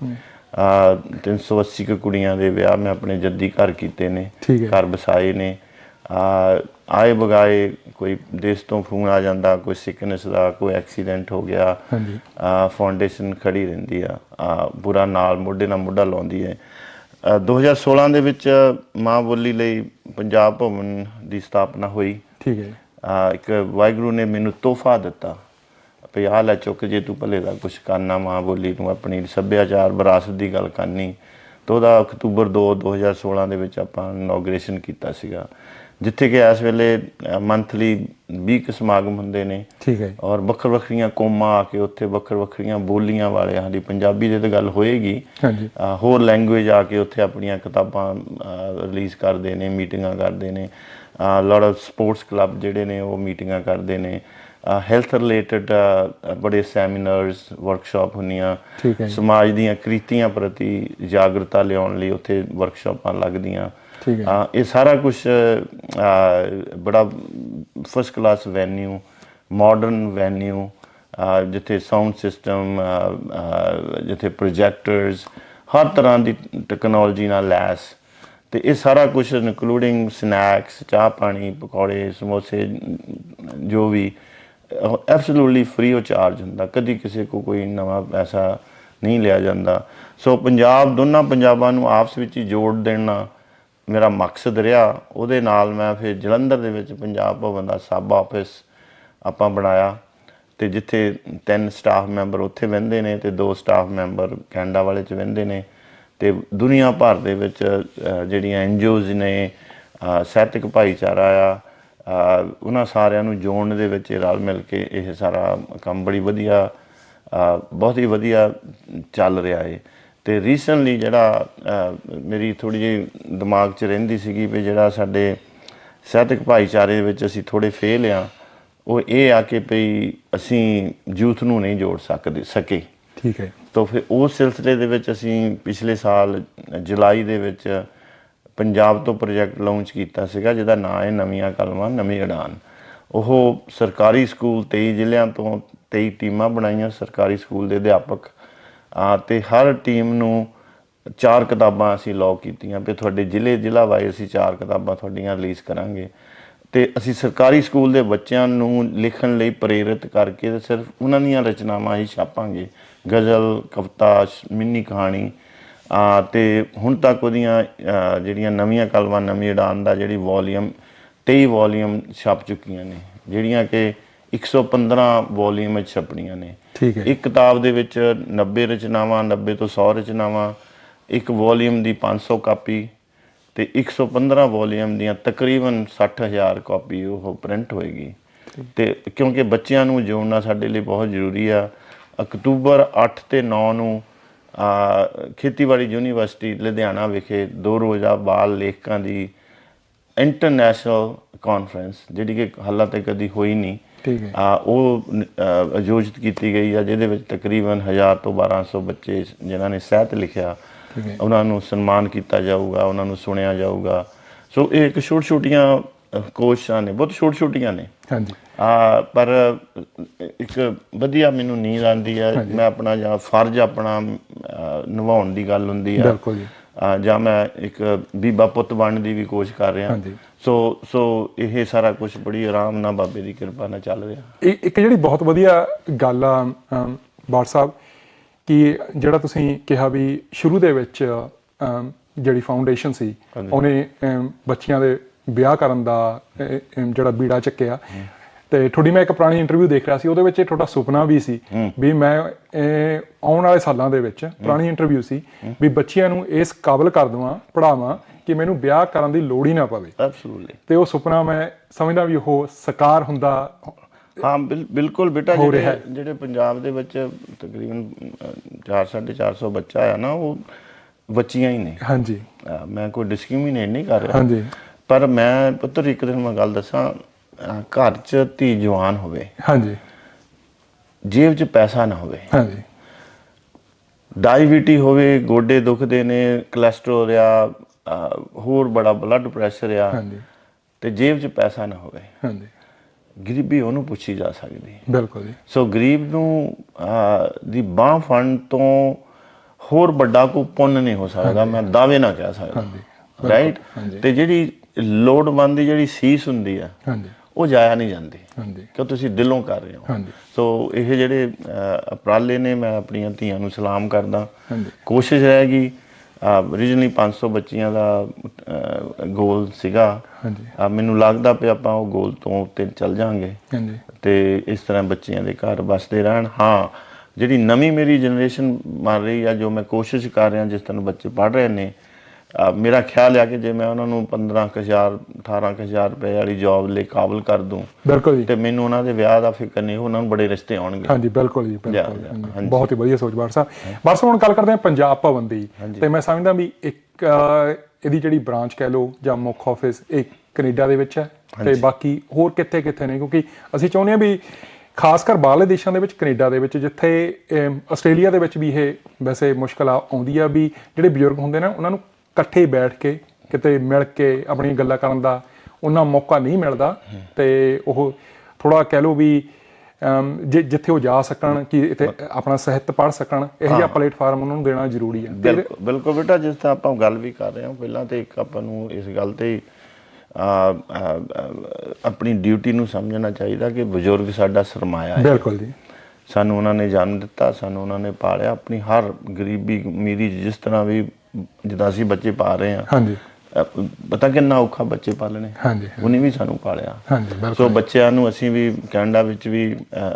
ਆ 380 ਕੁ ਕੁੜੀਆਂ ਦੇ ਵਿਆਹ ਮੈਂ ਆਪਣੇ ਜੱਦੀ ਘਰ ਕੀਤੇ ਨੇ। ਘਰ ਵਸਾਏ ਨੇ। ਆ ਆਏ ਬਗਾਏ ਕੋਈ ਦੇਸ਼ ਤੋਂ ਫੋਨ ਆ ਜਾਂਦਾ ਕੋਈ ਸਿਕਨੈਸ ਦਾ ਕੋਈ ਐਕਸੀਡੈਂਟ ਹੋ ਗਿਆ। ਹਾਂਜੀ। ਆ ਫਾਊਂਡੇਸ਼ਨ ਖੜੀ ਰਹਿੰਦੀ ਆ। ਆ ਪੂਰਾ ਨਾਲ ਮੋਢੇ ਨਾਲ ਮੋਢਾ ਲਾਉਂਦੀ ਹੈ। ਅ, 2016 ਦੇ ਵਿੱਚ ਮਾਂ ਬੋਲੀ ਲਈ ਪੰਜਾਬ ਭਵਨ ਦੀ ਸਥਾਪਨਾ ਹੋਈ। ਠੀਕ ਹੈ। ਇੱਕ ਵਾਹਿਗੁਰੂ ਨੇ ਮੈਨੂੰ ਤੋਹਫਾ ਦਿੱਤਾ। ਵੀ ਆਹ ਲੈ ਚੁੱਕ ਜੇ ਤੂੰ ਭਲੇ ਦਾ ਕੁਛ ਕਰਨਾ ਮਾਂ ਬੋਲੀ ਨੂੰ ਆਪਣੀ ਸੱਭਿਆਚਾਰ ਵਿਰਾਸਤ ਦੀ ਗੱਲ ਕਰਨੀ। ਤੇ ਉਹਦਾ ਅਕਤੂਬਰ 2 2016 ਦੇ ਵਿੱਚ ਆਪਾਂ ਇਨੋਗ੍ਰੇਸ਼ਨ ਕੀਤਾ ਸੀਗਾ। ਜਿੱਥੇ ਕਿ ਇਸ ਵੇਲੇ ਮੰਥਲੀ 20 ਕੁ ਸਮਾਗਮ ਹੁੰਦੇ ਨੇ। ਠੀਕ ਹੈ। ਔਰ ਵੱਖਰ ਵੱਖਰੀਆਂ ਕੌਮਾਂ ਆ ਕੇ ਉੱਥੇ ਵੱਖਰ ਵੱਖਰੀਆਂ ਬੋਲੀਆਂ ਵਾਲੇ ਸਾਡੀ ਪੰਜਾਬੀ ਦੇ ਤਾਂ ਗੱਲ ਹੋਏਗੀ। ਹਾਂਜੀ ਹੋਰ ਲੈਂਗੁਏਜ ਆ ਕੇ ਉੱਥੇ ਆਪਣੀਆਂ ਕਿਤਾਬਾਂ ਰਿਲੀਜ਼ ਕਰਦੇ ਨੇ ਮੀਟਿੰਗਾਂ ਕਰਦੇ ਨੇ। ਲੋਟ ਆਫ ਸਪੋਰਟਸ ਕਲੱਬ ਜਿਹੜੇ ਨੇ ਉਹ ਮੀਟਿੰਗਾਂ ਕਰਦੇ ਨੇ ਹੈਲਥ ਰਿਲੇਟਡ ਬੜੇ ਸੈਮੀਨਾਰਸ ਵਰਕਸ਼ਾਪ ਹੁੰਦੀਆਂ। ਸਮਾਜ ਦੀਆਂ ਕ੍ਰਿਤੀਆਂ ਪ੍ਰਤੀ ਜਾਗਰੂਕਤਾ ਲਿਆਉਣ ਲਈ ਉੱਥੇ ਵਰਕਸ਼ਾਪਾਂ ਲੱਗਦੀਆਂ ਠੀਕ ਹੈ। ਅ, ਇਹ ਸਾਰਾ ਕੁਝ ਬੜਾ first class venue modern venue ਜਿੱਥੇ ਸਾਊਂਡ ਸਿਸਟਮ ਜਿੱਥੇ ਪ੍ਰੋਜੈਕਟਰਸ ਹਰ ਤਰ੍ਹਾਂ ਦੀ ਟੈਕਨੋਲੋਜੀ ਨਾਲ ਲੈਸ ਤੇ ਇਹ ਸਾਰਾ ਕੁਝ ਇਨਕਲੂਡਿੰਗ ਸਨੈਕਸ ਚਾਹ ਪਾਣੀ, ਪਕੌੜੇ, ਸਮੋਸੇ, ਜੋ ਵੀ ਐਬਸੋਲੂਟਲੀ ਫ੍ਰੀ ਆਫ ਚਾਰਜ ਹੁੰਦਾ। ਕਦੀ ਕਿਸੇ ਕੋ ਕੋਈ ਨਵਾਂ ਪੈਸਾ ਨਹੀਂ ਲਿਆ ਜਾਂਦਾ। ਸੋ ਪੰਜਾਬ, ਦੋਨਾਂ ਪੰਜਾਬਾਂ ਨੂੰ ਆਪਸ ਵਿੱਚ ਹੀ ਜੋੜ ਦੇਣਾ ਮੇਰਾ ਮਕਸਦ ਰਿਹਾ। ਉਹਦੇ ਨਾਲ ਮੈਂ ਫਿਰ ਜਲੰਧਰ ਦੇ ਵਿੱਚ ਪੰਜਾਬ ਭਵਨ ਦਾ ਸਬ ਆਫਿਸ ਆਪਾਂ ਬਣਾਇਆ। ਤੇ ਜਿੱਥੇ ਤਿੰਨ ਸਟਾਫ ਮੈਂਬਰ ਉੱਥੇ ਵਹਿੰਦੇ ਨੇ ਤੇ ਦੋ ਸਟਾਫ ਮੈਂਬਰ ਕੈਨੇਡਾ ਵਾਲੇ ਚ ਵਹਿੰਦੇ ਨੇ। ਤੇ ਦੁਨੀਆ ਭਰ ਦੇ ਵਿੱਚ ਅਹ, ਜਿਹੜੀਆਂ ਐਨਜੀਓਜ਼ ਨੇ ਸਾਹਿਤਕ ਭਾਈਚਾਰਾ ਆ ਉਹਨਾਂ ਸਾਰਿਆਂ ਨੂੰ ਜੋੜਨ ਦੇ ਵਿੱਚ ਰਲ ਮਿਲ ਕੇ ਇਹ ਸਾਰਾ ਕੰਮ ਬੜੀ ਵਧੀਆ ਬਹੁਤ ਹੀ ਵਧੀਆ ਚੱਲ ਰਿਹਾ ਏ। ਤੇ ਰੀਸੈਂਟਲੀ ਜਿਹੜਾ ਮੇਰੀ ਥੋੜੀ ਜਿਹੀ ਦਿਮਾਗ 'ਚ ਰਹਿੰਦੀ ਸੀਗੀ ਵੀ ਜਿਹੜਾ ਸਾਡੇ ਸਾਹਿਤਕ ਭਾਈਚਾਰੇ ਵਿੱਚ ਅਸੀਂ ਥੋੜੇ ਫੇਲ ਆ ਉਹ ਇਹ ਆ ਕਿ ਭਈ ਅਸੀਂ ਯੂਥ ਨੂੰ ਨਹੀਂ ਜੋੜ ਸਕਦੇ ਸਕੇ। ਠੀਕ ਹੈ। ਤਾਂ ਫਿਰ ਉਸ ਸਿਲਸਿਲੇ ਦੇ ਵਿੱਚ ਅਸੀਂ ਪਿਛਲੇ ਸਾਲ ਜੁਲਾਈ ਦੇ ਵਿੱਚ ਪੰਜਾਬ ਤੋਂ ਪ੍ਰੋਜੈਕਟ ਲਾਂਚ ਕੀਤਾ ਸੀਗਾ, ਜਿਹਦਾ ਨਾਮ ਹੈ ਨਵੀਆਂ ਕਲਮਾਂ, ਨਵੀਂ ਉਡਾਨ। ਉਹ ਸਰਕਾਰੀ ਸਕੂਲ 23 ਜ਼ਿਲ੍ਹਿਆਂ ਤੋਂ 23 ਟੀਮਾਂ ਬਣਾਈਆਂ, ਸਰਕਾਰੀ ਸਕੂਲ ਦੇ ਅਧਿਆਪਕ ਆ ਤੇ ਹਰ ਟੀਮ ਨੂੰ ਚਾਰ ਕਿਤਾਬਾਂ ਅਸੀਂ ਲੌਕ ਕੀਤੀਆਂ ਵੀ ਤੁਹਾਡੇ ਜ਼ਿਲ੍ਹੇ, ਜ਼ਿਲ੍ਹਾ ਵਾਈਜ਼ ਅਸੀਂ ਚਾਰ ਕਿਤਾਬਾਂ ਤੁਹਾਡੀਆਂ ਰਿਲੀਜ਼ ਕਰਾਂਗੇ। ਤੇ ਅਸੀਂ ਸਰਕਾਰੀ ਸਕੂਲ ਦੇ ਬੱਚਿਆਂ ਨੂੰ ਲਿਖਣ ਲਈ ਪ੍ਰੇਰਿਤ ਕਰਕੇ ਤੇ ਸਿਰਫ ਉਹਨਾਂ ਦੀਆਂ ਰਚਨਾਵਾਂ ਹੀ ਛਾਪਾਂਗੇ। ਗਜ਼ਲ ਕਵਿਤਾ ਮਿੰਨੀ ਕਹਾਣੀ ਆ ਤੇ ਹੁਣ ਤੱਕ ਉਹਦੀਆਂ ਜਿਹੜੀਆਂ ਨਵੀਆਂ ਕਲਮਾਂ ਨਵੀਂ ਉਡਾਨ ਦਾ ਜਿਹੜੀ ਵੋਲੀਅਮ 23 ਵੋਲੀਅਮ ਛਪ ਚੁੱਕੀਆਂ ਨੇ ਜਿਹੜੀਆਂ ਕਿ 115 ਵੋਲੀਅਮ ਵਿੱਚ ਛਪਣੀਆਂ ਨੇ। ਠੀਕ ਹੈ ਇੱਕ ਕਿਤਾਬ ਦੇ ਵਿੱਚ 90 ਰਚਨਾਵਾਂ 90 ਤੋਂ 100 ਰਚਨਾਵਾਂ ਇੱਕ ਵੋਲੀਅਮ ਦੀ 500 ਕਾਪੀ ਤੇ 115 ਵੋਲੀਅਮ ਦੀਆਂ ਤਕਰੀਬਨ 60000 ਕਾਪੀ ਉਹ ਪ੍ਰਿੰਟ ਹੋਏਗੀ। ਤੇ ਕਿਉਂਕਿ ਬੱਚਿਆਂ ਨੂੰ ਜੋੜਨਾ ਸਾਡੇ ਲਈ ਬਹੁਤ ਜ਼ਰੂਰੀ ਆ ਅਕਤੂਬਰ 8 ਤੇ 9 ਨੂੰ ਖੇਤੀਬਾੜੀ ਯੂਨੀਵਰਸਿਟੀ ਲੁਧਿਆਣਾ ਵਿਖੇ ਦੋ ਰੋਜ਼ਾ ਬਾਲ ਲੇਖਕਾਂ ਦੀ ਇੰਟਰਨੈਸ਼ਨਲ ਕਾਨਫਰੰਸ ਜਿਹੜੀ ਕਿ ਹਾਲਾਂ ਤੱਕ ਕਦੀ ਹੋਈ ਨਹੀਂ। ਠੀਕ ਹੈ। ਆ ਉਹ ਆਯੋਜਿਤ ਕੀਤੀ ਗਈ ਆ ਜਿਹਦੇ ਵਿੱਚ ਤਕਰੀਬਨ 1000 ਤੋਂ 1200 ਬੱਚੇ ਜਿਨ੍ਹਾਂ ਨੇ ਸਾਹਿਤ ਲਿਖਿਆ ਉਹਨਾਂ ਨੂੰ ਸਨਮਾਨ ਕੀਤਾ ਜਾਊਗਾ ਉਹਨਾਂ ਨੂੰ ਸੁਣਿਆ ਜਾਊਗਾ। ਸੋ ਇਹ ਇੱਕ ਛੋਟ ਛੋਟੀਆਂ ਅ, ਕੋਸ਼ਿਸ਼ਾਂ ਨੇ ਬਹੁਤ ਛੋਟ ਛੋਟੀਆਂ ਨੇ। ਹਾਂਜੀ। ਆ ਪਰ ਇੱਕ ਵਧੀਆ ਮੈਨੂੰ ਨੀਂਦ ਆਉਂਦੀ ਹੈ ਮੈਂ ਆਪਣਾ ਜਾਂ ਫਰਜ਼ ਆਪਣਾ ਨਿਭਾਉਣ ਦੀ ਗੱਲ ਹੁੰਦੀ ਆ। ਬਿਲਕੁਲ ਜੀ। ਆ, ਜਾਂ ਮੈਂ ਇੱਕ ਬੀਬਾ ਪੁੱਤ ਬਣਨ ਦੀ ਵੀ ਕੋਸ਼ਿਸ਼ ਕਰ ਰਿਹਾ। ਸੋ ਸੋ ਇਹ ਸਾਰਾ ਕੁਝ ਬੜੀ ਆਰਾਮ ਨਾਲ ਬਾਬੇ ਦੀ ਕਿਰਪਾ ਨਾਲ ਚੱਲ ਰਿਹਾ। ਇੱਕ ਜਿਹੜੀ ਬਹੁਤ ਵਧੀਆ ਗੱਲ ਆ ਬਾਟ ਸਾਹਿਬ ਕਿ ਜਿਹੜਾ ਤੁਸੀਂ ਕਿਹਾ ਵੀ ਸ਼ੁਰੂ ਦੇ ਵਿੱਚ ਜਿਹੜੀ ਫਾਊਂਡੇਸ਼ਨ ਸੀ ਉਹਨੇ ਬੱਚਿਆਂ ਦੇ ਵਿਆਹ ਕਰਨ ਦਾ ਜਿਹੜਾ ਬੀੜਾ ਚੱਕਿਆ। ਤੇ ਤੁਹਾਡੀ ਮੈਂ ਇੱਕ ਪੁਰਾਣੀ ਇੰਟਰਵਿਊ ਦੇਖ ਰਿਹਾ ਸੀ ਉਹਦੇ ਵਿੱਚ ਇਹ ਤੁਹਾਡਾ ਸੁਪਨਾ ਵੀ ਸੀ ਵੀ ਮੈਂ ਇਹ ਆਉਣ ਵਾਲੇ ਸਾਲਾਂ ਦੇ ਵਿੱਚ ਪੁਰਾਣੀ ਇੰਟਰਵਿਊ ਸੀ ਵੀ ਬੱਚਿਆਂ ਨੂੰ ਇਸ ਕਾਬਲ ਕਰ ਦਵਾਂ ਪੜਾਵਾਂ ਕਿ ਮੈਨੂੰ ਵਿਆਹ ਕਰਨ ਦੀ ਲੋੜ ਹੀ ਨਾ ਪਵੇ। ਐਬਸੋਲੂਟਲੀ ਤੇ ਉਹ ਸੁਪਨਾ ਮੈਂ ਸਮਝਦਾ ਵੀ ਉਹ ਸਾਕਾਰ ਹੁੰਦਾ ਹਾਂ ਬਿਲ- ਬਿਲਕੁਲ ਬੇਟਾ ਜਿਹੜੇ ਜਿਹੜੇ ਪੰਜਾਬ ਦੇ ਵਿੱਚ ਤਕਰੀਬਨ 4 450 ਬੱਚਾ ਆ ਨਾ ਉਹ ਬੱਚੀਆਂ ਹੀ ਨੇ। ਹਾਂਜੀ। ਮੈਂ ਕੋਈ ਡਿਸਕ੍ਰਿਮੀਨੇਟ ਨਹੀਂ ਕਰ ਰਿਹਾ। ਹਾਂਜੀ। ਪਰ ਮੈਂ ਪੁੱਤਰ ਇੱਕ ਦਿਨ ਮੈਂ ਗੱਲ ਦੱਸਾਂ ਅਹ ਘਰ 'ਚ ਧੀ ਜਵਾਨ ਹੋਵੇ ਹਾਂਜੀ। ਜੇਬ 'ਚ ਪੈਸਾ ਨਾ ਹੋਵੇ। ਹਾਂਜੀ। ਡਾਇਬੀਟੀ ਹੋਵੇ ਗੋਡੇ ਦੁਖਦੇ ਨੇ ਕੋਲੇਸਟ੍ਰੋਲ ਆ ਅਹ ਹੋਰ ਬੜਾ ਬਲੱਡ ਪ੍ਰੈਸ਼ਰ ਆ ਹਾਂਜੀ। ਤੇ ਜੇਬ 'ਚ ਪੈਸਾ ਨਾ ਹੋਵੇ। ਹਾਂਜੀ। ਗਰੀਬੀ ਉਹਨੂੰ ਪੁੱਛੀ ਜਾ ਸਕਦੀ। ਬਿਲਕੁਲ ਜੀ। ਸੋ ਗਰੀਬ ਨੂੰ ਅਹ, ਦੀ ਬਾਹ ਫੜਨ ਤੋਂ ਹੋਰ ਵੱਡਾ ਕੋਈ ਪੁੰਨ ਨਹੀਂ ਹੋ ਸਕਦਾ ਮੈਂ ਦਾਅਵੇ ਨਾਲ ਕਹਿ ਸਕਦਾ। ਰਾਈਟ ਤੇ ਜਿਹੜੀ ਲੋੜਵੰਦ ਦੀ ਜਿਹੜੀ ਸੀਸ ਹੁੰਦੀ ਆ ਹਾਂਜੀ। ਉਹ ਜਾਇਆ ਨਹੀਂ ਜਾਂਦੀ। ਹਾਂਜੀ। ਕਿ ਤੁਸੀਂ ਦਿਲੋਂ ਕਰ ਰਹੇ ਹੋ? ਹਾਂਜੀ। ਸੋ ਇਹ ਜਿਹੜੇ ਉਪਰਾਲੇ ਨੇ ਮੈਂ ਆਪਣੀਆਂ ਧੀਆਂ ਨੂੰ ਸਲਾਮ ਕਰਦਾ। ਹਾਂਜੀ। ਕੋਸ਼ਿਸ਼ ਰਹੇਗੀ ਓਰੀਜਨਲੀ 500 ਬੱਚੀਆਂ ਦਾ ਗੋਲ ਸੀਗਾ। ਹਾਂਜੀ। ਮੈਨੂੰ ਲੱਗਦਾ ਪਿਆ ਆਪਾਂ ਉਹ ਗੋਲ ਤੋਂ ਉੱਤੇ ਚੱਲ ਜਾਾਂਗੇ। ਹਾਂਜੀ। ਤੇ ਇਸ ਤਰ੍ਹਾਂ ਬੱਚਿਆਂ ਦੇ ਘਰ ਵਸਦੇ ਰਹਿਣ। ਹਾਂ ਜਿਹੜੀ ਨਵੀਂ ਮੇਰੀ ਜਨਰੇਸ਼ਨ ਬਣ ਰਹੀ ਆ ਜੋ ਮੈਂ ਕੋਸ਼ਿਸ਼ ਕਰ ਰਿਹਾ ਜਿਸ ਤਰ੍ਹਾਂ ਬੱਚੇ ਪੜ ਰਹੇ ਨੇ ਮੇਰਾ ਖਿਆਲ ਆ ਕਿ ਜੇ ਮੈਂ ਉਹਨਾਂ ਨੂੰ 15000 18000 ਰੁਪਏ ਵਾਲੀ ਜੌਬ ਲਈ ਕਾਬਲ ਕਰ ਦੂੰ ਬਿਲਕੁਲ ਜੀ। ਤੇ ਮੈਨੂੰ ਉਹਨਾਂ ਦੇ ਵਿਆਹ ਦਾ ਫਿਕਰ ਨਹੀਂ ਉਹਨਾਂ ਨੂੰ ਬੜੇ ਰਿਸ਼ਤੇ ਆਉਣਗੇ। ਹਾਂਜੀ ਬਿਲਕੁਲ ਜੀ ਬਿਲਕੁਲ। ਬਹੁਤ ਹੀ ਵਧੀਆ ਸੋਚ ਬਾਰ ਸਾਹਿਬ। ਬਾਰ ਸਾਹਿਬ ਹੁਣ ਗੱਲ ਕਰਦੇ ਹਾਂ ਪੰਜਾਬ ਭਵਨ ਦੀ। ਤੇ ਮੈਂ ਸਮਝਦਾ ਵੀ ਇੱਕ ਇਹਦੀ ਜਿਹੜੀ ਬ੍ਰਾਂਚ ਕਹਿ ਲਓ ਜਾਂ ਮੁੱਖ ਆਫਿਸ ਇਹ ਕੈਨੇਡਾ ਦੇ ਵਿੱਚ ਹੈ। ਤੇ ਬਾਕੀ ਹੋਰ ਕਿੱਥੇ ਕਿੱਥੇ ਨੇ? ਕਿਉਂਕਿ ਅਸੀਂ ਚਾਹੁੰਦੇ ਹਾਂ ਵੀ ਖਾਸ ਕਰ ਬਾਹਰਲੇ ਦੇਸ਼ਾਂ ਦੇ ਵਿੱਚ ਕੈਨੇਡਾ ਦੇ ਵਿੱਚ ਜਿੱਥੇ ਆਸਟ੍ਰੇਲੀਆ ਦੇ ਵਿੱਚ ਵੀ ਇਹ ਵੈਸੇ ਮੁਸ਼ਕਲ ਆਉਂਦੀ ਆ ਵੀ ਜਿਹੜੇ ਬਜ਼ੁਰਗ ਹੁੰਦੇ ਨੇ ਉਹਨਾਂ ਨੂੰ ਇਕੱਠੇ ਬੈਠ ਕੇ ਕਿਤੇ ਮਿਲ ਕੇ ਆਪਣੀਆਂ ਗੱਲਾਂ ਕਰਨ ਦਾ ਉਹਨਾਂ ਮੌਕਾ ਨਹੀਂ ਮਿਲਦਾ ਤੇ ਉਹ ਥੋੜਾ ਕਹਿ ਲਓ ਵੀ ਜਿ- ਜਿੱਥੇ ਉਹ ਜਾ ਸਕਣ ਕਿ ਇੱਥੇ ਆਪਣਾ ਸਾਹਿਤ ਪੜ੍ਹ ਸਕਣ ਇਹੋ ਜਿਹਾ ਪਲੇਟਫਾਰਮ ਉਹਨਾਂ ਨੂੰ ਦੇਣਾ ਜ਼ਰੂਰੀ ਹੈ। ਬਿਲਕੁਲ ਬਿਲਕੁਲ ਬੇਟਾ ਜਿਸ ਤਰ੍ਹਾਂ ਆਪਾਂ ਗੱਲ ਵੀ ਕਰ ਰਹੇ ਹਾਂ ਪਹਿਲਾਂ ਤੇ ਇੱਕ ਆਪਾਂ ਨੂੰ ਇਸ ਗੱਲ ਤੇ ਆਪਣੀ ਡਿਊਟੀ ਨੂੰ ਸਮਝਣਾ ਚਾਹੀਦਾ ਕਿ ਬਜ਼ੁਰਗ ਸਾਡਾ ਸਰਮਾਇਆ ਹੈ। ਬਿਲਕੁਲ ਜੀ। ਸਾਨੂੰ ਉਹਨਾਂ ਨੇ ਜਨਮ ਦਿੱਤਾ ਸਾਨੂੰ ਉਹਨਾਂ ਨੇ ਪਾਲਿਆ ਆਪਣੀ ਹਰ ਗਰੀਬੀ ਅਮੀਰੀ 'ਚ ਜਿਸ ਤਰ੍ਹਾਂ ਵੀ ਜਿੱਦਾਂ ਅਸੀਂ ਬੱਚੇ ਪਾ ਰਹੇ ਹਾਂ। ਹਾਂਜੀ। ਪਤਾ ਕਿੰਨਾ ਔਖਾ ਬੱਚੇ ਪਾਲਣੇ। ਹਾਂਜੀ ਉਹਨੇ ਵੀ ਸਾਨੂੰ ਪਾਲਿਆ। ਹਾਂਜੀ ਬਿਲਕੁਲ। ਸੋ ਬੱਚਿਆਂ ਨੂੰ ਅਸੀਂ ਵੀ ਕੈਨੇਡਾ ਵਿੱਚ ਵੀ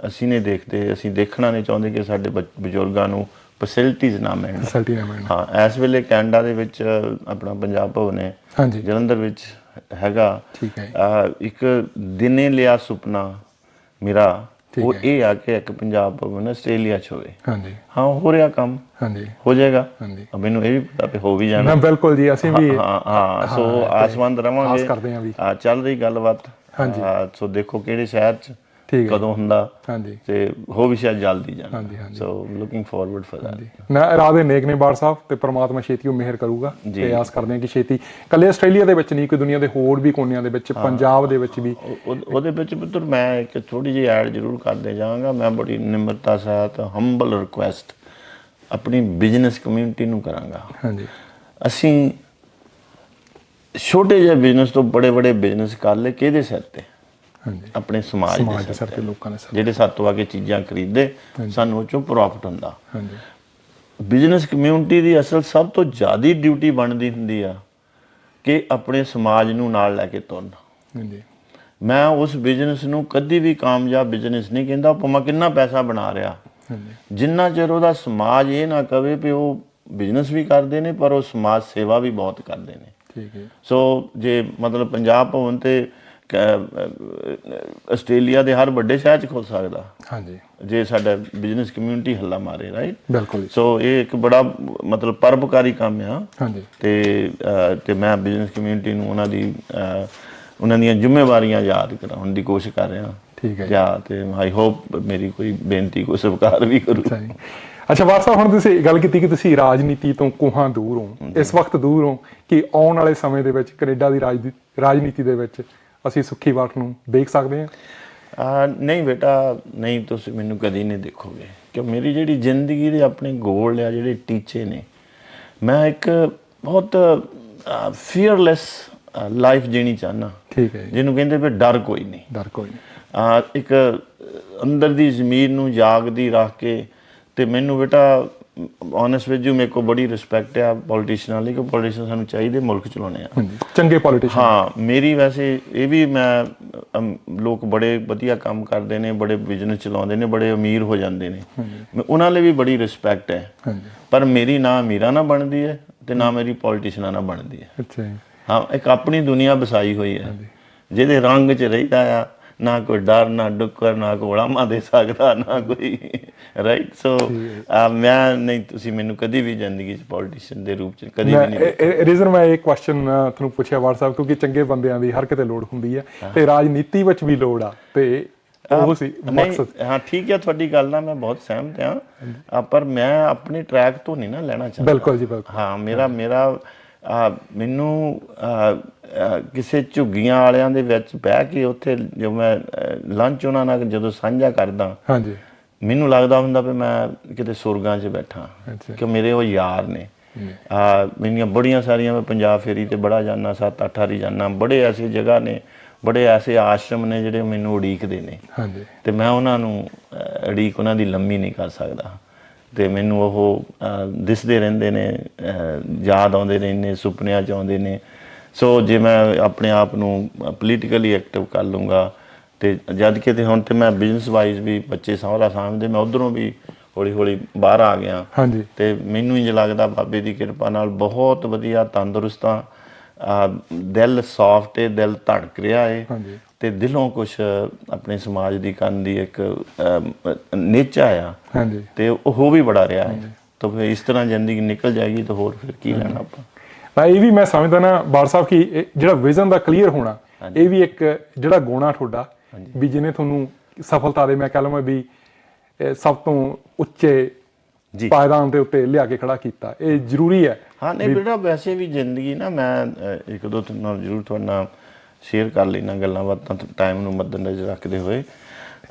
ਅਸੀਂ ਨਹੀਂ ਦੇਖਦੇ ਅਸੀਂ ਦੇਖਣਾ ਨਹੀਂ ਚਾਹੁੰਦੇ ਕਿ ਸਾਡੇ ਬਜ਼ੁਰਗਾਂ ਨੂੰ ਫੈਸਿਲਿਟੀਆਂ ਨਾ ਮਿਲਣ। ਫੈਸਿਲਿਟੀ ਨਾ ਮਿਲਣਾ। ਹਾਂ ਇਸ ਵੇਲੇ ਕੈਨੇਡਾ ਦੇ ਵਿੱਚ ਆਪਣਾ ਪੰਜਾਬ ਭਵਨ ਹੈ। ਹਾਂਜੀ। ਜਲੰਧਰ ਵਿੱਚ ਹੈਗਾ। ਠੀਕ ਹੈ ਇੱਕ ਦਿਨੇ ਲਿਆ ਸੁਪਨਾ ਮੇਰਾ। ਉਹ ਇਹ ਆ ਕਿ ਇੱਕ ਪੰਜਾਬ ਭਵਨ ਆਸਟ੍ਰੇਲੀਆ ਚ ਹੋਵੇ। ਹਾਂਜੀ। ਹਾਂ ਹੋ ਰਿਹਾ ਕੰਮ। ਹਾਂਜੀ। ਹੋ ਜਾਏਗਾ। ਹਾਂਜੀ। ਮੈਨੂੰ ਇਹ ਵੀ ਪਤਾ ਵੀ ਹੋ ਵੀ ਜਾਣਾ। ਨਾ ਬਿਲਕੁਲ ਜੀ ਅਸੀਂ ਵੀ ਹਾਂ ਹਾਂ ਸੋ ਆਸਮੰਦ ਰਵਾਂਗੇ। ਆਸ ਕਰਦੇ ਹਾਂ ਵੀ। ਆ ਚੱਲ ਰਹੀ ਗੱਲਬਾਤ। ਹਾਂਜੀ। ਸੋ ਦੇਖੋ ਕਿਹੜੇ ਸ਼ਹਿਰ ਚ ਠੀਕ ਹੈ। ਕਦੋਂ ਹੁੰਦਾ ਹਾਂਜੀ। ਤੇ ਹੋ ਵੀ ਸ਼ਾਇਦ ਜਲਦੀ ਜਾਣਾ। ਹਾਂਜੀ ਹਾਂਜੀ। So looking forward for that ਮੈਂ ਇਰਾਦੇ ਨੇਕ ਨੇ ਬਾਰ ਸਾਹਿਬ ਤੇ ਪ੍ਰਮਾਤਮਾ ਛੇਤੀ ਉਹ ਮਿਹਰ ਕਰੂਗਾ ਤੇ ਆਸ ਕਰਦੇ ਹਾਂ ਕਿ ਛੇਤੀ ਕੱਲੇ ਆਸਟ੍ਰੇਲੀਆ ਦੇ ਵਿੱਚ ਨਹੀਂ ਕਿ ਦੁਨੀਆ ਦੇ ਹੋਰ ਵੀ ਕੋਨਿਆਂ ਦੇ ਵਿੱਚ ਪੰਜਾਬ ਦੇ ਵਿੱਚ ਵੀ। ਉਹਦੇ ਵਿੱਚ ਪੁੱਤਰ ਮੈਂ ਇੱਕ ਥੋੜੀ ਜਿਹੀ ਐਡ ਜ਼ਰੂਰ ਕਰਦੇ ਜਾਵਾਂਗਾ। ਮੈਂ ਬੜੀ ਨਿਮਰਤਾ ਸਹਿਤ ਹੰਬਲ ਰਿਕੁਐਸਟ ਆਪਣੀ ਬਿਜ਼ਨਸ ਕਮਿਊਨਿਟੀ ਨੂੰ ਕਰਾਂਗਾ। ਹਾਂਜੀ। ਅਸੀਂ ਛੋਟੇ ਜਿਹੇ ਬਿਜ਼ਨਸ ਤੋਂ ਬੜੇ ਬੜੇ ਬਿਜ਼ਨਸ ਕਰ ਲੈ ਕਿਹਦੇ ਸਿਰ ਤੇ? ਆਪਣੇ ਸਮਾਜ ਸਮਾਜ ਦੇ ਸਿਰ ਤੇ। ਲੋਕਾਂ ਦੇ ਸਿਰ ਜਿਹੜੇ ਸਾਤੋਂ ਆ ਕੇ ਚੀਜ਼ਾਂ ਖਰੀਦਦੇ ਸਾਨੂੰ ਉਹ ਚੋਂ ਪ੍ਰੋਫਿਟ ਹੁੰਦਾ। ਹਾਂਜੀ। ਬਿਜ਼ਨਸ ਕਮਿਊਨਿਟੀ ਦੀ ਅਸਲ ਸਭ ਤੋਂ ਜ਼ਿਆਦੀ ਡਿਊਟੀ ਬਣਦੀ ਹੁੰਦੀ ਆ ਕਿ ਆਪਣੇ ਸਮਾਜ ਨੂੰ ਨਾਲ ਲੈ ਕੇ ਤੁਰਨ। ਹਾਂਜੀ। ਮੈਂ ਉਸ ਬਿਜ਼ਨਸ ਨੂੰ ਕਦੀ ਵੀ ਕਾਮਯਾਬ ਬਿਜ਼ਨਸ ਨਹੀਂ ਕਹਿੰਦਾ ਭਾਵੇਂ ਕਿੰਨਾ ਪੈਸਾ ਬਣਾ ਰਿਹਾ। ਜਿੰਨਾ ਚਿਰ ਉਹਦਾ ਸਮਾਜ ਇਹ ਨਾ ਕਵੇ ਵੀ ਉਹ ਬਿਜ਼ਨਸ ਵੀ ਕਰਦੇ ਨੇ ਪਰ ਉਹ ਸਮਾਜ ਸੇਵਾ ਵੀ ਬਹੁਤ ਕਰਦੇ ਨੇ। ਠੀਕ ਹੈ। ਸੋ ਜੇ ਮਤਲਬ ਪੰਜਾਬ ਭਵਨ ਤੇ ਆਸਟ੍ਰੇਲੀਆ ਦੇ ਹਰ ਵੱਡੇ ਸ਼ਹਿਰ 'ਚ ਖੁੱਲ ਸਕਦਾ। ਹਾਂਜੀ। ਜੇ ਸਾਡਾ ਬਿਜ਼ਨਸ ਕਮਿਊਨਿਟੀ ਹੱਲਾ ਮਾਰੇ ਰਾਈਟ ਬਿਲਕੁਲ ਸੋ ਇਹ ਇੱਕ ਬੜਾ ਮਤਲਬ ਪਰਪਕਾਰੀ ਕੰਮ ਆ। ਹਾਂਜੀ। ਤੇ ਤੇ ਮੈਂ ਬਿਜ਼ਨਸ ਕਮਿਊਨਿਟੀ ਨੂੰ ਉਹਨਾਂ ਦੀ ਉਹਨਾਂ ਦੀਆਂ ਜ਼ਿੰਮੇਵਾਰੀਆਂ ਯਾਦ ਕਰਾਉਣ ਦੀ ਕੋਸ਼ਿਸ਼ ਕਰ ਰਿਹਾ। ਠੀਕ ਹੈ ਜੀ। ਤੇ ਆਈ ਹੋਪ ਮੇਰੀ ਕੋਈ ਬੇਨਤੀ ਕੋਈ ਸਵੀਕਾਰ ਵੀ ਕਰੂ। ਸਹੀ ਅੱਛਾ ਸਾਹਿਬ ਹੁਣ ਤੁਸੀਂ ਗੱਲ ਕੀਤੀ ਕਿ ਤੁਸੀਂ ਰਾਜਨੀਤੀ ਤੋਂ ਕੋਹਾਂ ਦੂਰ ਹੋ। ਇਸ ਵਕਤ ਦੂਰ ਹੋ ਕਿ ਆਉਣ ਵਾਲੇ ਸਮੇਂ ਦੇ ਵਿੱਚ ਕੈਨੇਡਾ ਦੀ ਰਾਜਨੀਤੀ ਦੇ ਵਿੱਚ ਅਸੀਂ ਸੁੱਖੀ ਵਾਟ ਨੂੰ ਦੇਖ ਸਕਦੇ ਹਾਂ? ਆ ਨਹੀਂ ਬੇਟਾ ਨਹੀਂ ਤੁਸੀਂ ਮੈਨੂੰ ਕਦੀ ਨਹੀਂ ਦੇਖੋਗੇ। ਕਿ ਮੇਰੀ ਜਿਹੜੀ ਜ਼ਿੰਦਗੀ ਦੇ ਆਪਣੇ ਗੋਲ ਆ ਜਿਹੜੇ ਟੀਚੇ ਨੇ ਮੈਂ ਇੱਕ ਬਹੁਤ ਫੀਅਰਲੈਸ ਲਾਈਫ ਜੀਣੀ ਚਾਹਨਾ ਠੀਕ ਹੈ ਜਿਹਨੂੰ ਕਹਿੰਦੇ ਵੀ ਡਰ ਕੋਈ ਨਹੀਂ। ਡਰ ਕੋਈ ਨਹੀਂ। ਆ ਇੱਕ ਅੰਦਰ ਦੀ ਜ਼ਮੀਰ ਨੂੰ ਜਾਗਦੀ ਰੱਖ ਕੇ ਤੇ ਮੈਨੂੰ ਬੇਟਾ ਓਨੈਸਟ ਵਿਦ ਯੂ ਮੇਰੇ ਕੋ ਬੜੀ ਰਿਸਪੈਕਟ ਆ ਪੋਲੀਟੀਸ਼ੀਅਨਾਂ ਲਈ ਕਿ ਪੋਲੀਟੀਸ਼ੀਅਨ ਸਾਨੂੰ ਚਾਹੀਦੇ ਮੁਲਕ ਚਲਾਉਣੇ ਆ ਚੰਗੇ ਪੋਲੀਟੀਸ਼ੀਅਨ ਹਾਂ ਮੇਰੀ ਵੈਸੇ ਇਹ ਵੀ ਮੈਂ ਅਮ, ਲੋਕ ਬੜੇ ਵਧੀਆ ਕੰਮ ਕਰਦੇ ਨੇ ਬੜੇ ਬਿਜ਼ਨਸ ਚਲਾਉਂਦੇ ਨੇ ਬੜੇ ਅਮੀਰ ਹੋ ਜਾਂਦੇ ਨੇ ਮੈਂ ਉਹਨਾਂ ਲਈ ਵੀ ਬੜੀ ਰਿਸਪੈਕਟ ਹੈ ਹਾਂਜੀ ਪਰ ਮੇਰੀ ਨਾ ਅਮੀਰਾਂ ਨਾਲ ਬਣਦੀ ਹੈ ਤੇ ਨਾ ਮੇਰੀ ਪੋਲੀਟੀਸ਼ੀਅਨਾਂ ਨਾਲ ਬਣਦੀ ਹੈ ਅੱਛਾ ਜੀ ਹਾਂ ਇੱਕ ਆਪਣੀ ਦੁਨੀਆ ਬਸਾਈ ਹੋਈ ਹੈ ਜਿਹਦੇ ਰੰਗ 'ਚ ਰਹਿਦਾ ਆ ਨਾ ਕੋਈ ਡਰ ਨਾ ਡੁੱਕਰ ਨਾ ਕੋਈ ਉਲਾਮਾ ਦੇ ਸਕਦਾ ਨਾ ਕੋਈ ਰਾਈਟ ਸੋ ਮੈਂ ਨਹੀਂ ਤੁਸੀਂ ਮੈਨੂੰ ਕਦੀ ਵੀ ਜ਼ਿੰਦਗੀ 'ਚ ਪੋਲੀਟੀਸ਼ੀਅਨ ਦੇ ਰੂਪ 'ਚ ਕਦੀ ਵੀ ਨਹੀਂ ਰੀਜ਼ਨ ਮੈਂ ਇਹ ਕੁਐਸਚਨ ਤੁਹਾਨੂੰ ਪੁੱਛਿਆ ਸਾਹਿਬ ਕਿਉਂਕਿ ਚੰਗੇ ਬੰਦਿਆਂ ਦੀ ਹਰ ਕਿਤੇ ਲੋੜ ਹੁੰਦੀ ਹੈ ਤੇ ਰਾਜਨੀਤੀ ਵਿੱਚ ਵੀ ਲੋੜ ਆ ਤੇ ਉਹ ਸੀ ਮਕਸਦ। ਹਾਂ ਠੀਕ ਹੈ ਤੁਹਾਡੀ ਗੱਲ ਨਾਲ ਮੈਂ ਬਹੁਤ ਸਹਿਮਤ ਹਾਂ। ਆ, ਪਰ ਮੈਂ ਆਪਣੇ ਟਰੈਕ ਤੋਂ ਨਹੀਂ ਨਾ ਲੈਣਾ ਚਾਹੁੰਦਾ। ਬਿਲਕੁਲ ਜੀ ਬਿਲਕੁਲ। ਹਾਂ ਮੇਰਾ ਮੇਰਾ ਮੈਨੂੰ ਕਿਸੇ ਝੁੱਗੀਆਂ ਵਾਲਿਆਂ ਦੇ ਵਿੱਚ ਬਹਿ ਕੇ ਉੱਥੇ ਜੋ ਮੈਂ ਲੰਚ ਉਹਨਾਂ ਨਾਲ ਜਦੋਂ ਸਾਂਝਾ ਕਰਦਾ ਹਾਂਜੀ। ਮੈਨੂੰ ਲੱਗਦਾ ਹੁੰਦਾ ਵੀ ਮੈਂ ਕਿਤੇ ਸੁਰਗਾਂ 'ਚ ਬੈਠਾ ਕਿ ਮੇਰੇ ਉਹ ਯਾਰ ਨੇ। ਆ ਮੇਰੀਆਂ ਬੜੀਆਂ ਸਾਰੀਆਂ ਮੈਂ ਪੰਜਾਬ ਫੇਰੀ ਤੇ ਬੜਾ ਜਾਣਾ ਸੱਤ ਅੱਠ ਵਾਰੀ ਜਾਣਾ ਬੜੇ ਐਸੇ ਜਗ੍ਹਾ ਨੇ ਬੜੇ ਐਸੇ ਆਸ਼ਰਮ ਨੇ ਜਿਹੜੇ ਮੈਨੂੰ ਉਡੀਕਦੇ ਨੇ। ਹਾਂਜੀ। ਤੇ ਮੈਂ ਉਹਨਾਂ ਨੂੰ ਉਡੀਕ ਉਹਨਾਂ ਦੀ ਲੰਮੀ ਨਹੀਂ ਕਰ ਸਕਦਾ। ਤੇ ਮੈਨੂੰ ਉਹ ਦਿਸਦੇ ਰਹਿੰਦੇ ਨੇ ਯਾਦ ਆਉਂਦੇ ਰਹਿੰਦੇ ਸੁਪਨਿਆਂ ਚ ਆਉਂਦੇ ਨੇ। ਸੋ ਜੇ ਮੈਂ ਆਪਣੇ ਆਪ ਨੂੰ ਪੋਲੀਟੀਕਲੀ ਐਕਟਿਵ ਕਰ ਲੂੰਗਾ ਤੇ ਜਦ ਕਿ ਤੇ ਹੁਣ ਤੇ ਮੈਂ ਬਿਜ਼ਨਸ ਵਾਈਜ਼ ਵੀ ਬੱਚੇ ਸਹੁਰਾ ਸਾਹਮਣੇ ਮੈਂ ਉਧਰੋਂ ਵੀ ਹੌਲੀ ਹੌਲੀ ਬਾਹਰ ਆ ਗਿਆ। ਹਾਂਜੀ। ਤੇ ਮੈਨੂੰ ਇੰਜ ਲੱਗਦਾ ਬਾਬੇ ਦੀ ਕਿਰਪਾ ਨਾਲ ਬਹੁਤ ਵਧੀਆ ਤੰਦਰੁਸਤਾਂ ਆ ਦਿਲ ਸੌਫਟ ਹੈ ਦਿਲ ਧੜਕ ਰਿਹਾ ਹੈ ਹਾਂਜੀ। ਤੇ ਦਿਲੋਂ ਕੁਝ ਆਪਣੇ ਸਮਾਜ ਦੀ ਕਰਨ ਦੀ ਇੱਕ ਨੇਚਾ ਆ। ਹਾਂਜੀ। ਤੇ ਉਹ ਹੋ ਵੀ ਬੜਾ ਰਿਹਾ ਹੈ। ਤਾਂ ਫਿਰ ਇਸ ਤਰ੍ਹਾਂ ਜ਼ਿੰਦਗੀ ਨਿਕਲ ਜਾਏਗੀ ਤਾਂ ਹੋਰ ਫਿਰ ਕੀ ਲੈਣਾ ਆਪਾਂ? ਤਾਂ ਇਹ ਵੀ ਮੈਂ ਸਮਝਦਾ ਨਾ ਬਾਰ ਸਾਹਿਬ ਕਿ ਜਿਹੜਾ ਵਿਜ਼ਨ ਦਾ ਕਲੀਅਰ ਹੋਣਾ ਇਹ ਵੀ ਇੱਕ ਜਿਹੜਾ ਗੁਣਾ ਤੁਹਾਡਾ ਵੀ ਜਿਹਨੇ ਤੁਹਾਨੂੰ ਸਫਲਤਾ ਦੇ ਮੈਂ ਕਹ ਲਵਾਂ ਵੀ ਸਭ ਤੋਂ ਉੱਚੇ ਜੀ। ਪਾਇਦਾਨ ਦੇ ਉੱਤੇ ਲਿਆ ਕੇ ਖੜਾ ਕੀਤਾ। ਇਹ ਜ਼ਰੂਰੀ ਹੈ ਹਾਂ ਨਹੀਂ ਬੇਟਾ ਵੈਸੇ ਵੀ ਜ਼ਿੰਦਗੀ ਨਾ ਮੈਂ ਇੱਕ ਦੋ ਨਾਲ ਜ਼ਰੂਰ ਤੁਹਾਡੇ ਸ਼ੇਅਰ ਕਰ ਲੈਣਾ ਗੱਲਾਂ ਬਾਤਾਂ ਟਾਈਮ ਨੂੰ ਮੱਦੇਨਜ਼ਰ ਰੱਖਦੇ ਹੋਏ।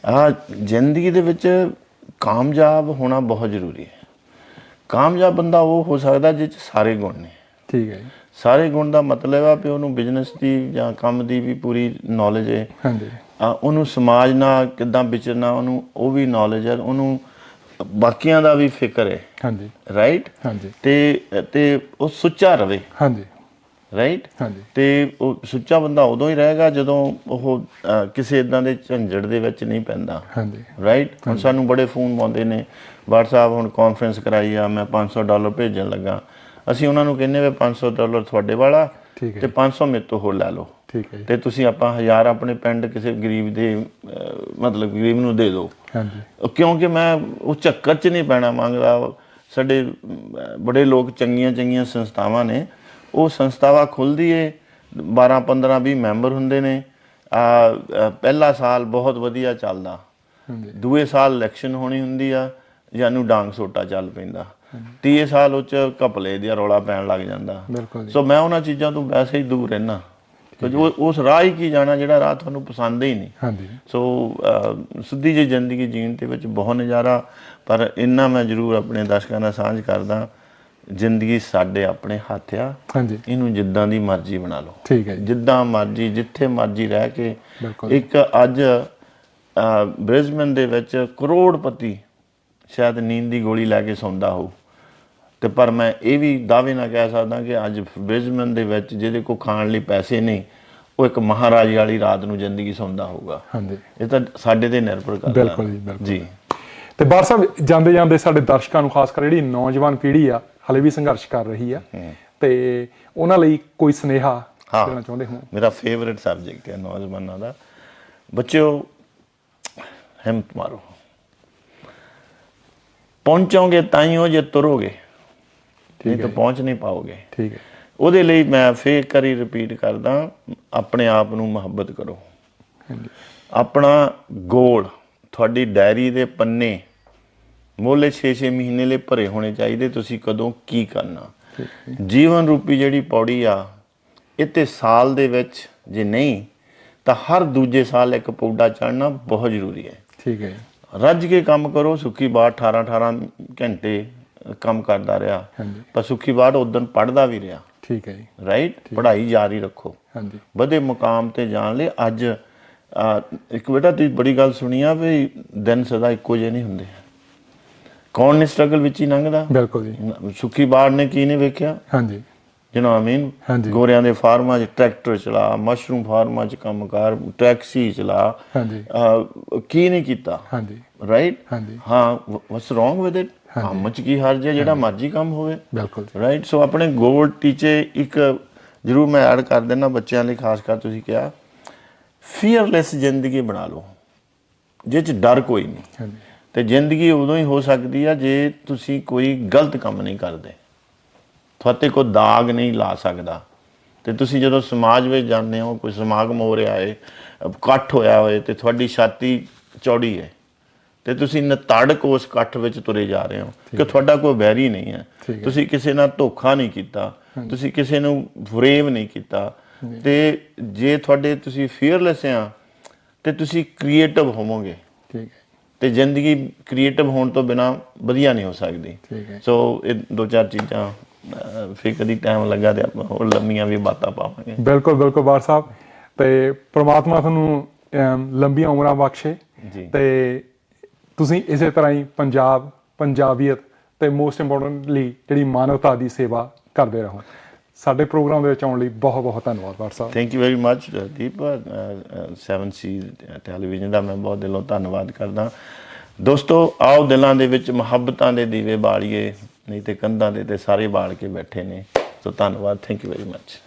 ਆ ਜ਼ਿੰਦਗੀ ਦੇ ਵਿੱਚ ਕਾਮਯਾਬ ਹੋਣਾ ਬਹੁਤ ਜ਼ਰੂਰੀ ਹੈ। ਕਾਮਯਾਬ ਬੰਦਾ ਉਹ ਹੋ ਸਕਦਾ ਜਿਸ 'ਚ ਸਾਰੇ ਗੁਣ ਨੇ। ਠੀਕ ਹੈ ਜੀ। ਸਾਰੇ ਗੁਣ ਦਾ ਮਤਲਬ ਆ ਵੀ ਉਹਨੂੰ ਬਿਜ਼ਨਸ ਦੀ ਜਾਂ ਕੰਮ ਦੀ ਵੀ ਪੂਰੀ ਨੌਲੇਜ ਹੈ। ਹਾਂਜੀ। ਆ, ਉਹਨੂੰ ਸਮਾਜ ਨਾਲ ਕਿੱਦਾਂ ਵਿਚਰਨਾ ਉਹਨੂੰ ਉਹ ਵੀ ਨੌਲੇਜ ਹੈ ਉਹਨੂੰ ਬਾਕੀਆਂ ਦਾ ਵੀ ਫਿਕਰ ਹੈ। ਹਾਂਜੀ। ਰਾਈਟ ਹਾਂਜੀ। ਤੇ ਤੇ ਉਹ ਸੁੱਚਾ ਰਵੇ। ਹਾਂਜੀ। ਰਾਈਟ ਹਾਂਜੀ। ਤੇ ਉਹ ਸੁੱਚਾ ਬੰਦਾ ਉਦੋਂ ਹੀ ਰਹੇਗਾ ਜਦੋਂ ਉਹ ਕਿਸੇ ਇਦਾਂ ਦੇ ਝੰਜੜ ਦੇ ਵਿੱਚ ਨਹੀਂ ਪੈਂਦਾ। ਹਾਂਜੀ। ਰਾਈਟ ਹੁਣ ਸਾਨੂੰ ਬੜੇ ਫੋਨ ਆਉਂਦੇ ਨੇ WhatsApp ਹੁਣ ਕਾਨਫਰੰਸ ਕਰਾਈ ਆ ਮੈਂ 500 ਡਾਲਰ ਭੇਜਣ ਲੱਗਾ। ਅਸੀਂ ਉਹਨਾਂ ਨੂੰ ਕਹਿੰਨੇ ਵੀ 500 ਡਾਲਰ ਤੁਹਾਡੇ ਵਾਲਾ ਹੈ ਤੇ 500 ਮੇਰੇ ਤੋਂ ਹੋਰ ਲੈ ਲਓ। ਠੀਕ ਹੈ ਤੇ ਤੁਸੀਂ ਆਪਾਂ ਹਜ਼ਾਰ ਆਪਣੇ ਪਿੰਡ ਕਿਸੇ ਗਰੀਬ ਦੇ ਮਤਲਬ ਗਰੀਬ ਨੂੰ ਦੇ ਦਿਓ। ਹਾਂਜੀ। ਕਿਉਂਕਿ ਮੈਂ ਉਹ ਚੱਕਰ 'ਚ ਨਹੀਂ ਪੈਣਾ ਮੰਗਦਾ। ਸਾਡੇ ਬੜੇ ਲੋਕ ਚੰਗੀਆਂ ਚੰਗੀਆਂ ਸੰਸਥਾਵਾਂ ਨੇ। ਉਹ ਸੰਸਥਾਵਾਂ ਖੁੱਲਦੀ ਏ 12 15 20 ਮੈਂਬਰ ਹੁੰਦੇ ਨੇ। ਆ ਪਹਿਲਾ ਸਾਲ ਬਹੁਤ ਵਧੀਆ ਚੱਲਦਾ। ਦੂਏ ਸਾਲ ਇਲੈਕਸ਼ਨ ਹੋਣੀ ਹੁੰਦੀ ਆ ਜਾਨੂੰ ਡਾਂਗ ਸੋਟਾ ਚੱਲ ਪੈਂਦਾ। ਤੀਏ ਸਾਲ ਉਹ ਚ ਕਪਲੇ ਦੀ ਰੌਲਾ ਪੈਣ ਲੱਗ ਜਾਂਦਾ। ਜੀ। ਸੋ ਮੈਂ ਉਹਨਾਂ ਚੀਜ਼ਾਂ ਤੋਂ ਵੈਸੇ ਹੀ ਦੂਰ ਰਹਿਣਾ ਕਿਉਂਕਿ ਉਸ ਰਾਹ ਹੀ ਕੀ ਜਾਣਾ ਜਿਹੜਾ ਰਾਹ ਤੁਹਾਨੂੰ ਪਸੰਦ ਹੀ ਨਹੀਂ। ਹਾਂਜੀ। ਸੋ ਸਿੱਧੀ ਜਿਹੀ ਜ਼ਿੰਦਗੀ ਜੀਣ ਦੇ ਵਿੱਚ ਬਹੁਤ ਨਜ਼ਾਰਾ ਪਰ ਇੰਨਾ ਮੈਂ ਜ਼ਰੂਰ ਆਪਣੇ ਦਰਸ਼ਕਾਂ ਨਾਲ ਸਾਂਝ ਕਰਦਾ। ਜ਼ਿੰਦਗੀ ਸਾਡੇ ਆਪਣੇ ਹੱਥ ਆ ਹਾਂਜੀ। ਇਹਨੂੰ ਜਿੱਦਾਂ ਦੀ ਮਰਜ਼ੀ ਬਣਾ ਲਓ। ਠੀਕ ਹੈ ਜਿੱਦਾਂ ਮਰਜ਼ੀ ਜਿੱਥੇ ਮਰਜ਼ੀ ਰਹਿ ਕੇ। ਇੱਕ ਅੱਜ ਬ੍ਰਿਸਬਨ ਦੇ ਵਿੱਚ ਕਰੋੜਪਤੀ ਸ਼ਾਇਦ ਨੀਂਦ ਦੀ ਗੋਲੀ ਲੈ ਕੇ ਸੌਂਦਾ ਹੋ ਤੇ ਪਰ ਮੈਂ ਇਹ ਵੀ ਦਾਅਵੇ ਨਾਲ ਕਹਿ ਸਕਦਾ ਕਿ ਅੱਜ ਬ੍ਰਿਸਬਨ ਦੇ ਵਿੱਚ ਜਿਹਦੇ ਕੋ ਖਾਣ ਲਈ ਪੈਸੇ ਨਹੀਂ ਉਹ ਇੱਕ ਮਹਾਰਾਜ ਵਾਲੀ ਰਾਤ ਨੂੰ ਜ਼ਿੰਦਗੀ ਸੌਂਦਾ ਹੋਊਗਾ। ਹਾਂਜੀ। ਇਹ ਤਾਂ ਸਾਡੇ ਤੇ ਨਿਰਭਰ ਕਰਦਾ। ਬਿਲਕੁਲ ਜੀ, ਬਿਲਕੁਲ। ਜੀ। ਤੇ ਬਾਰ ਸਾਹਿਬ ਜਾਂਦੇ ਜਾਂਦੇ ਸਾਡੇ ਦਰਸ਼ਕਾਂ ਨੂੰ ਖਾਸ ਕਰ ਜਿਹੜੀ ਨੌਜਵਾਨ ਪੀੜ੍ਹੀ ਆ ਹਲੇ ਵੀ ਸੰਘਰਸ਼ ਕਰ ਰਹੀ ਆ। ਤੇ ਉਹਨਾਂ ਲਈ ਕੋਈ ਸਨੇਹਾ ਹਾਂ। ਦੇਣਾ ਚਾਹੁੰਦੇ ਹੋ? ਮੇਰਾ ਫੇਵਰਿਟ ਸਬਜੈਕਟ ਹੈ ਨੌਜਵਾਨਾਂ ਦਾ। ਬੱਚਿਓ ਹਿੰਮਤ ਮਾਰੋ। ਪਹੁੰਚੋਗੇ ਤਾਂ ਹੀ ਹੋ ਜੇ ਤੁਰੋਗੇ। ਨਹੀਂ ਤਾਂ ਪਹੁੰਚ ਨਹੀਂ ਪਾਓਗੇ। ਠੀਕ ਹੈ। ਉਹਦੇ ਲਈ ਮੈਂ ਫੇਰ ਕਰੀ ਰਿਪੀਟ ਕਰਦਾ ਆਪਣੇ ਆਪ ਨੂੰ ਮੁਹੱਬਤ ਕਰੋ। ਹਾਂਜੀ। ਆਪਣਾ ਗੋਲ ਤੁਹਾਡੀ ਡਾਇਰੀ ਦੇ ਪੰਨੇ ਮੋਲੇ 6-6 ਮਹੀਨੇ ਲਈ ਭਰੇ ਹੋਣੇ ਚਾਹੀਦੇ ਤੁਸੀਂ ਕਦੋਂ ਕੀ ਕਰਨਾ? ਜੀਵਨ ਰੂਪੀ ਜਿਹੜੀ ਪੌੜੀ ਆ ਇਹ ਤੇ ਸਾਲ ਦੇ ਵਿੱਚ ਜੇ ਨਹੀਂ ਤਾਂ ਹਰ ਦੂਜੇ ਸਾਲ ਇੱਕ ਪੌੜਾ ਚੜਨਾ ਬਹੁਤ ਜ਼ਰੂਰੀ ਹੈ। ਠੀਕ ਹੈ। ਰੱਜ ਕੇ ਕੰਮ ਕਰੋ ਸੁੱਖੀ ਬਾਟ 18 18 ਘੰਟੇ ਕੰਮ ਕਰਦਾ ਰਿਹਾ। ਪਰ ਸੁੱਖੀ ਬਾਟ ਉਦੋਂ ਪੜਦਾ ਵੀ ਰਿਹਾ। ਠੀਕ ਹੈ ਜੀ। ਰਾਈਟ ਪੜ੍ਹਾਈ ਜਾਰੀ ਰੱਖੋ। ਹਾਂਜੀ। ਵਧੇ ਮੁਕਾਮ ਤੇ ਜਾਣ ਲਈ ਅੱਜ ਇੱਕ ਬੇਟਾ ਤੁਸੀਂ ਬੜੀ ਗੱਲ ਸੁਣੀ ਆ ਵੀ ਦਿਨ ਸਦਾ ਇੱਕੋ ਜਿਹੇ ਨਹੀਂ ਹੁੰਦੇ। ਕੌਣ ਨੇ ਸਟਰਗਲ ਵਿੱਚ ਹੀ ਲੰਘਦਾ? ਬਿਲਕੁਲ ਜੀ। ਸੁੱਖੀ ਬਾੜ ਨੇ ਕੀ ਨੇ ਵੇਖਿਆ? ਹਾਂਜੀ। You know I mean. ਗੋਰਿਆਂ ਦੇ ਫਾਰਮਾਂ 'ਚ ਟਰੈਕਟਰ ਚਲਾ ਮਸ਼ਰੂਮ ਫਾਰਮਾਂ 'ਚ ਕੰਮ ਕਰ ਟੈਕਸੀ ਚਲਾ। ਹਾਂਜੀ। ਕੀ ਨਹੀਂ ਕੀਤਾ? ਹਾਂਜੀ। ਰਾਈਟ ਹਾਂਜੀ। ਹਾਂ ਵਾਟਸ ਰੋਂਗ ਵਿਦ ਇਟ ਕੰਮ 'ਚ ਕੀ ਹਰਜ ਹੈ ਜਿਹੜਾ ਮਰਜ਼ੀ ਕੰਮ ਹੋਵੇ। ਬਿਲਕੁਲ। ਰਾਈਟ ਸੋ ਆਪਣੇ ਗੋਲ ਟੀਚੇ ਇੱਕ ਜਰੂਰ ਮੈਂ ਐਡ ਕਰ ਦੇਣਾ ਬੱਚਿਆਂ ਲਈ ਖਾਸ ਕਰ ਤੁਸੀਂ ਕਿਹਾ ਫੀਅਰਲੈਸ ਜ਼ਿੰਦਗੀ ਬਣਾ ਲਓ ਜਿਹ ਚ ਡਰ ਕੋਈ ਨਹੀਂ। ਹਾਂਜੀ। ਤੇ ਜ਼ਿੰਦਗੀ ਉਦੋਂ ਹੀ ਹੋ ਸਕਦੀ ਆ ਜੇ ਤੁਸੀਂ ਕੋਈ ਗਲਤ ਕੰਮ ਨਹੀਂ ਕਰਦੇ। ਤੁਹਾਤੇ ਕੋਈ ਦਾਗ ਨਹੀਂ ਲਾ ਸਕਦਾ। ਤੇ ਤੁਸੀਂ ਜਦੋਂ ਸਮਾਜ ਵਿੱਚ ਜਾਂਦੇ ਹੋ ਕੋਈ ਸਮਾਗਮ ਹੋ ਰਿਹਾ ਹੈ ਇਕੱਠ ਹੋਇਆ ਹੋਏ ਤੇ ਤੁਹਾਡੀ ਛਾਤੀ ਚੌੜੀ ਹੈ ਤੇ ਤੁਸੀਂ ਨਤੜਕ ਉਸ ਇਕੱਠ ਵਿੱਚ ਤੁਰੇ ਜਾ ਰਹੇ ਹੋ ਕਿ ਤੁਹਾਡਾ ਕੋਈ ਵੈਰੀ ਨਹੀਂ ਹੈ। ਤੁਸੀਂ ਕਿਸੇ ਨਾਲ ਧੋਖਾ ਨਹੀਂ ਕੀਤਾ ਤੁਸੀਂ ਕਿਸੇ ਨੂੰ ਫਰੇਮ ਨਹੀਂ ਕੀਤਾ। ਤੇ ਜੇ ਤੁਹਾਡੇ ਤੁਸੀਂ ਫੀਅਰਲੈਸ ਆ ਤੇ ਤੁਸੀਂ ਕ੍ਰੀਏਟਿਵ ਹੋਵੋਗੇ। ਠੀਕ ਹੈ। ਤੇ ਜ਼ਿੰਦਗੀ ਕ੍ਰੀਏਟਿਵ ਹੋਣ ਤੋਂ ਬਿਨਾ ਵਧੀਆ ਨਹੀਂ ਹੋ ਸਕਦੀ। ਸੋ ਇਹ ਦੋ ਚਾਰ ਚੀਜ਼ਾਂ ਫਿਰ ਕਦੀ ਟਾਈਮ ਲੱਗਾ ਤੇ ਆਪਾਂ ਹੋਰ ਲੰਮੀਆਂ ਵੀ ਬਾਤਾਂ ਪਾਵਾਂਗੇ। ਬਿਲਕੁਲ ਬਿਲਕੁਲ ਬਾਰ ਸਾਹਿਬ। ਤੇ ਪ੍ਰਮਾਤਮਾ ਤੁਹਾਨੂੰ ਲੰਬੀਆਂ ਉਮਰਾਂ ਬਖਸ਼ੇ। ਤੇ ਤੁਸੀਂ ਇਸੇ ਤਰ੍ਹਾਂ ਹੀ ਪੰਜਾਬ ਪੰਜਾਬੀਅਤ ਤੇ ਮੋਸਟ ਇੰਪੋਰਟੈਂਟਲੀ ਜਿਹੜੀ ਮਾਨਵਤਾ ਦੀ ਸੇਵਾ ਕਰਦੇ ਰਹੋ। ਸਾਡੇ ਪ੍ਰੋਗਰਾਮ ਦੇ ਵਿੱਚ ਆਉਣ ਲਈ ਬਹੁਤ ਬਹੁਤ ਧੰਨਵਾਦ ਬਾਰ ਸਾਹਿਬ। Thank you very much Deep 7 C television ਦਾ ਮੈਂ ਬਹੁਤ ਦਿਲੋਂ ਧੰਨਵਾਦ ਕਰਦਾ। ਦੋਸਤੋ, ਆਓ ਦਿਲਾਂ ਦੇ ਵਿੱਚ ਮੁਹੱਬਤਾਂ ਦੇ ਦੀਵੇ ਬਾਲੀਏ, ਨਹੀਂ ਤੇ ਕੰਧਾਂ ਦੇ ਤੇ ਸਾਰੇ ਬਾਲ ਕੇ ਬੈਠੇ ਨੇ। ਸੋ ਧੰਨਵਾਦ ਥੈਂਕ ਯੂ ਵੈਰੀ ਮੱਚ